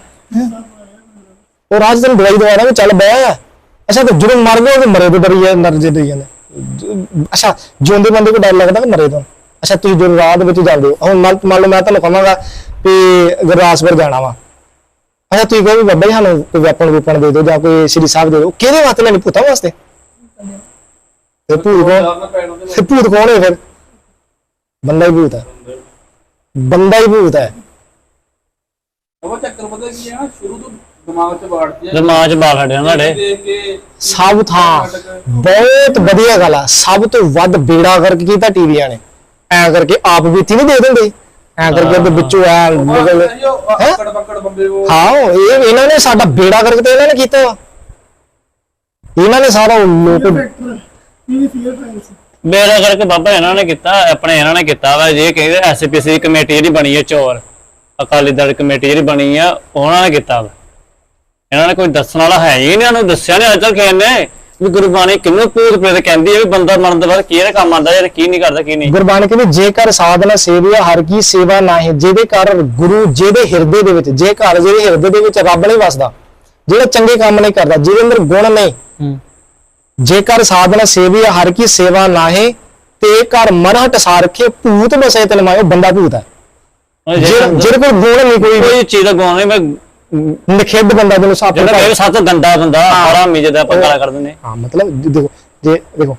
ਉਹ ਰਾਜ ਤੈਨੂੰ ਦਵਾਈ ਦਵਾ ਚੱਲ ਬਹਿ ਅੱਛਾ ਤੇ ਜਦੋਂ ਮਰ ਗਏ ਉਹ ਮਰੇ ਤੋਂ ਡਰੀ ਜਾਂਦੇ ਨਰਜੇ ਡਰੀ ਜਾਂਦੇ। ਜ- ਅੱਛਾ ਜਿਉਂਦੇ ਬੰਦੇ ਕੋ ਡਰ ਲੱਗਦਾ ਕਿ ਮਰੇ ਤੋਂ। ਅੱਛਾ ਤੁਸੀਂ ਜਦੋਂ ਰਾਤ ਵਿੱਚ ਜਾਂਦੇ ਹੋ ਹੁਣ ਮੰਨ ਮੰਨ ਲਓ ਮੈਂ ਤੁਹਾਨੂੰ ਕਹਾਂਗਾ ਵੀ ਗੁਰਦਾਸਪੁਰ ਜਾਣਾ ਵਾ। ਅੱਛਾ ਤੁਸੀਂ ਕਹੋ ਵੀ ਬਾਬਾ ਜੀ ਸਾਨੂੰ ਕੋਈ ਵੈਪਨ ਵੂਪਨ ਦੇ ਦਿਓ ਜਾਂ ਕੋਈ ਸ੍ਰੀ ਸਾਹਿਬ ਦੇ ਦਿਓ ਕਿਹਦੇ ਵਾਸਤੇ ਲੈਣੀ? ਭੂਤਾਂ ਵਾਸਤੇ? ਤੇ ਭੂਤ ਕੌਣ ਉਹਦੇ ਤੇ ਭੂਤ ਕੌਣ ਹੈ ਫਿਰ? ਬੰਦਾ ਹੀ ਭੂਤ ਹੈ। ਬੰਦਾ ਹੀ ਭੂਤ ਹੈ। ਉਹ ਚੱਕਰ ਪਤਾ ਕੀ ਹੈ ਨਾ ਸ਼ੁਰੂ ਤੋਂ ਦਿਮਾਗ 'ਚ ਵਾੜਦੀ ਹੈ। ਦਿਮਾਗ 'ਚ ਬਾਲ ਹਟਿਆ ਸਾਡੇ ਦੇਖ ਕੇ ਸਭ ਥਾਂ ਬਹੁਤ ਵਧੀਆ ਗੱਲ ਆ। ਸਭ ਤੋਂ ਵੱਧ ਬੇੜਾ ਕਰਕੇ ਕੀਤਾ ਟੀਵੀਆਂ ਨੇ। ਐ ਕਰਕੇ ਆਪ ਬੀਤੀ ਨਹੀਂ ਦੇ ਦਿੰਦੇ। ਐ ਕਰਕੇ ਉਹਦੇ ਵਿੱਚੋਂ ਐ ਨਿਕਲ ਹੈਂ? ਅਕੜ ਪਕੜ ਬੰਦੇ ਉਹ। ਹਾਂ ਇਹ ਇਹਨਾਂ ਨੇ ਸਾਡਾ ਬੇੜਾ ਕਰਕੇ ਤੇ ਇਹਨਾਂ ਨੇ ਕੀਤਾ ਵਾ। ਇਹਨਾਂ ਨੇ ਸਾਰਾ ਉਹ ਲੋਕ ਫੀਅਰ ਟ੍ਰਾਇਲਸ ਮੇਰਾ ਕਰਕੇ ਬਾਬਾ ਇਹਨਾਂ ਨੇ ਕੀਤਾ ਆਪਣੇ ਇਹਨਾਂ ਨੇ ਕੀਤਾ ਵਾ ਜੇ ਕਹਿੰਦੇ ਐਸਪੀਸੀ ਕਮੇਟੀ ਜਿਹੜੀ ਬਣੀ ਹੈ ਚੋਰ ਅਕਾਲੀ ਦਲ ਕਮੇਟੀ ਜਿਹੜੀ ਬਣੀ ਆ ਉਹਨਾਂ ਨੇ ਕੀਤਾ ਵਾ। ਇਹਨਾਂ ਨੇ ਕੋਈ ਦੱਸਣ ਵਾਲਾ ਹੈ ਹੀ ਨਹੀਂ ਇਹਨਾਂ ਨੂੰ ਦੱਸਿਆ ਨਹੀਂ ਅੱਜ ਤੱਕ ਕਿਸੇ ਨੇ ਵੀ ਗੁਰਬਾਣੀ ਕਿੰਨੂੰ ਭੂਤ ਪ੍ਰੇਤ ਕਹਿੰਦੀ ਹੈ ਵੀ ਬੰਦਾ ਮਰਨ ਤੋਂ ਬਾਅਦ ਕੀ ਇਹਦਾ ਕੰਮ ਆਉਂਦਾ ਜਾਂ ਕੀ ਨਹੀਂ ਕਰਦਾ ਕੀ ਨਹੀਂ। ਗੁਰਬਾਣੀ ਕਹਿੰਦੀ ਜੇਕਰ ਸਾਧਨਾ ਸੇਵਿਆ ਹਰ ਕੀ ਸੇਵਾ ਨਾਹੀਂ ਜਿਹਦੇ ਘਰ ਗੁਰੂ ਜਿਹਦੇ ਹਿਰਦੇ ਦੇ ਵਿੱਚ ਜੇ ਘਰ ਜਿਹਦੇ ਹਿਰਦੇ ਦੇ ਵਿੱਚ ਰੱਬ ਨਹੀਂ ਵਸਦਾ ਜਿਹੜਾ ਚੰਗੇ ਕੰਮ ਨਹੀਂ ਕਰਦਾ ਜਿਹਦੇ ਅੰਦਰ ਗੁਣ ਨਹੀਂ ਹੂੰ। ਜੇਕਰ ਸਾਧਨਾ ਸੇਵਿਆ ਹਰ ਕੀ ਸੇਵਾ ਨਾਹੀਂ ਤੇ ਘਰ ਮਰਹਟ ਸਾਰਖੇ ਭੂਤ ਬਸੇ ਤਨ ਮਾਇਓ ਬੰਦਾ ਭੂਤ ਹੈ। ਜਿਹੜਾ ਕੋਲ ਗੁਣ ਨਹੀਂ ਕੋਈ ਕੋਈ ਚੀਜ਼ ਦਾ ਗੁਣ ਨਹੀਂ ਮੈਂ ਨਿਖੇਧ ਬੰਦਾ ਜਿਹਨੂੰ ਸੱਪ ਜਿਹੜਾ ਕਹੇ ਸੱਤ ਗੰਦਾ ਬੰਦਾ ਹਰਾਮੀ ਜਿਹਦਾ ਆਪਾਂ ਗਾਲਾਂ ਕਰ ਦਿੰਦੇ। ਹਾਂ ਮਤਲਬ ਦੇਖੋ ਜੇ ਦੇਖੋ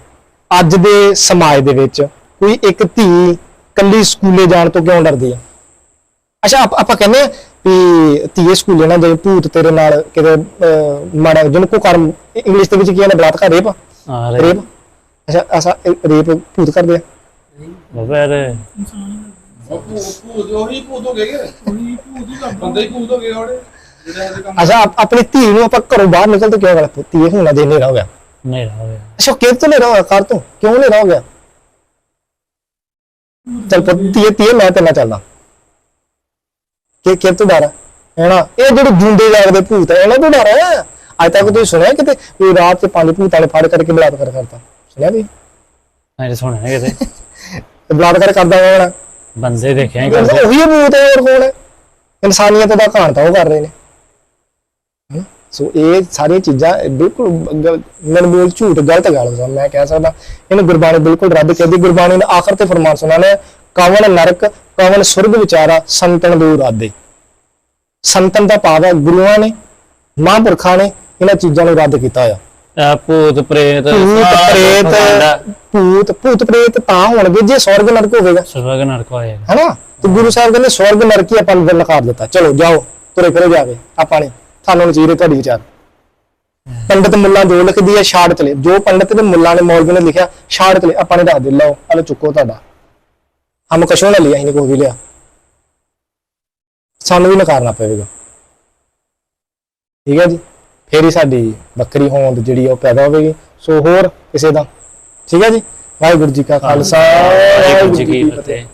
ਅੱਜ ਦੇ ਸਮਾਜ ਦੇ ਵਿੱਚ ਕੋਈ ਇੱਕ ਧੀ ਕੱਲੀ ਸਕੂਲੇ ਜਾਣ ਤੋਂ ਕਿਉਂ ਡਰਦੀ ਆ? ਅੱਛਾ ਆਪ- ਕਹਿੰਦੇ ਵੀ ਧੀਏ ਸਕੂਲੇ ਨਾ ਜੇ ਭੂਤ ਤੇਰੇ ਨਾਲ ਕਿਤੇ ਮਾੜਾ ਜਿਹਨੂੰ ਕੋ ਕਰਮ ਇੰਗਲਿਸ਼ ਦੇ ਵਿੱਚ ਕੀ ਕਹਿੰਦੇ ਬਲਾਤਕਾਰ ਰੇਪ? ਹਾਂ ਰੇਪ। ਅੱਛਾ ਅਸਾ ਰੇਪ ਭੂਤ ਕਰਦੇ ਆ। ਬਾਬਾ ਯਾਰ ਹੋ ਹੀ ਹੀ ਹੋ ਅੱਛਾ ਆਪ- ਆਪਣੀ ਧੀ ਨੂੰ ਆਪਾਂ ਘਰੋਂ ਬਾਹਰ ਨਿਕਲਦੇ ਕਿਉਂ ਗੱਲ ਧੀਏ ਹੁਣ ਦੇ ਹਨੇਰਾ ਹੋ ਗਿਆ। ਨਹੀਂ ਹੋਇਆ ਅੱਛਾ ਕਿਹ ਤੋਂ ਹਨੇਰਾ ਹੋਇਆ? ਕਰ ਤੂੰ? ਕਿਉਂ ਹਨੇਰਾ ਹੋ ਗਿਆ? ਚੱਲ ਪੁੱਤ ਧੀਏ ਧੀਏ ਮੈਂ ਤੇ ਨਾ ਚੱਲਦਾ। ਕਿ ਕਿ ਤੋਂ ਡਰ ਹੈ ਇਹ ਜਿਹੜੇ ਜੁੰਡੇ ਜਾਗਦੇ ਭੂਤ ਹੈ ਇਹਨਾਂ ਤੋਂ ਡਰ ਹੈ ਅੱਜ ਤੱਕ ਤੁਸੀਂ ਸੁਣਿਆ ਕਿਤੇ ਵੀ ਰਾਤ ਤੇ ਪੰਜ ਭੂਤਾਂ ਨੇ ਫੜ ਕਰਕੇ ਬਲਾਤਕਾਰ ਕਰਤਾ? ਸੁਣਿਆ ਵੀ ਮੈਂ ਸੁਣਿਆ ਕਿਤੇ। ਤੇ ਬਲਾਤਕਾਰ ਕਰਦਾ ਕੌਣ ਹੈ ਬੰਦੇ ਦੇਖਿਆ ਹੀ ਕਰਦੇ। ਉਹੀ ਹੈ ਭੂਤ ਹੈ ਹੋਰ ਕੌਣ ਹੈ ਇਨਸਾਨੀਅਤ ਦਾ ਤਾਂ ਉਹ ਕਰ ਰਹੇ ਨੇ? ਸੋ ਇਹ ਸਾਰੀਆਂ ਚੀਜ਼ਾਂ ਬਿਲਕੁਲ ਮਨਮੂਲ ਝੂਠ ਗਲਤ ਗੱਲ ਹੈ ਮੈਂ ਕਹਿ ਸਕਦਾ। ਇਹਨੂੰ ਗੁਰਬਾਣੀ ਬਿਲਕੁਲ ਰੱਦ ਕਰਦੀ ਗੁਰਬਾਣੀ ਨੇ ਆਖਰ ਤੇ ਫਰਮਾਨ ਸੁਣਾਣਾ ਕਵਨ ਨਰਕ ਕਵਨ ਸੁਰਗ ਵਿਚਾਰਾ ਸੰਤਨ ਦੂਰ ਆਦੇ ਸੰਤਨ ਦਾ ਭਾਵ ਹੈ ਗੁਰੂਆਂ ਨੇ ਮਹਾਂਪੁਰਖਾਂ ਨੇ ਇਹਨਾਂ ਚੀਜ਼ਾਂ ਨੂੰ ਰੱਦ ਕੀਤਾ ਹੋਇਆ ਆ ਭੂਤ ਪ੍ਰੇਤ ਭੂਤ ਪ੍ਰੇਤ ਭੂਤ ਭੂਤ ਪ੍ਰੇਤ ਤਾਂ ਹੋਣਗੇ ਜੇ ਸਵਰਗ ਨਰਕ ਹੋਵੇਗਾ। ਸਵਰਗ ਨਰਕ ਹੋਏਗਾ। ਹੈਨਾ? ਤੇ ਗੁਰੂ ਸਾਹਿਬ ਕਹਿੰਦੇ ਸਵਰਗ ਨਰਕ ਹੀ ਆਪਾਂ ਨੂੰ ਨਕਾਰ ਦਿੱਤਾ। ਚਲੋ ਜਾਓ ਤੁਰੇ ਕਰੋ ਜਾਵੇ। ਆਪਾਂ ਨੇ ਤੁਹਾਨੂੰ ਨਚੀਰੇ ਤੁਹਾਡੀ ਵਿਚਾਰ। ਪੰਡਤ ਮੁੱਲਾ ਜੋ ਲਿਖਦੀ ਹੈ ਛਾੜ ਚਲੇ ਜੋ ਪੰਡਤ ਤੇ ਮੁੱਲਾ ਨੇ ਮੌਲਵੀ ਨੇ ਲਿਖਿਆ ਛਾੜ ਚਲੇ ਆਪਾਂ ਨੇ ਰੱਖ ਦੇ ਲਓ ਹਲੇ ਚੁੱਕੋ ਤੁਹਾਡਾ। ਹਮ ਕਸ਼ੋਂ ਨਾ ਲਿਆ ਅਸੀਂ ਕੋਈ ਵੀ ਲਿਆ। ਸਾਨੂੰ ਵੀ ਨਕਾਰਨਾ ਪਵੇਗਾ। ਠੀਕ ਹੈ ਜੀ? ਫੇਰ ਹੀ ਸਾਡੀ ਬੱਕਰੀ ਹੋਂਦ ਜਿਹੜੀ ਉਹ ਪੈਦਾ ਹੋਵੇਗੀ। ਸੋ ਹੋਰ ਕਿਸੇ ਦਾ। ਠੀਕ ਹੈ ਜੀ? ਵਾਹਿਗੁਰੂ ਜੀ ਕਾ ਖਾਲਸਾ। ਵਾਹਿਗੁਰੂ ਜੀ ਕੀ ਫਤਿਹ।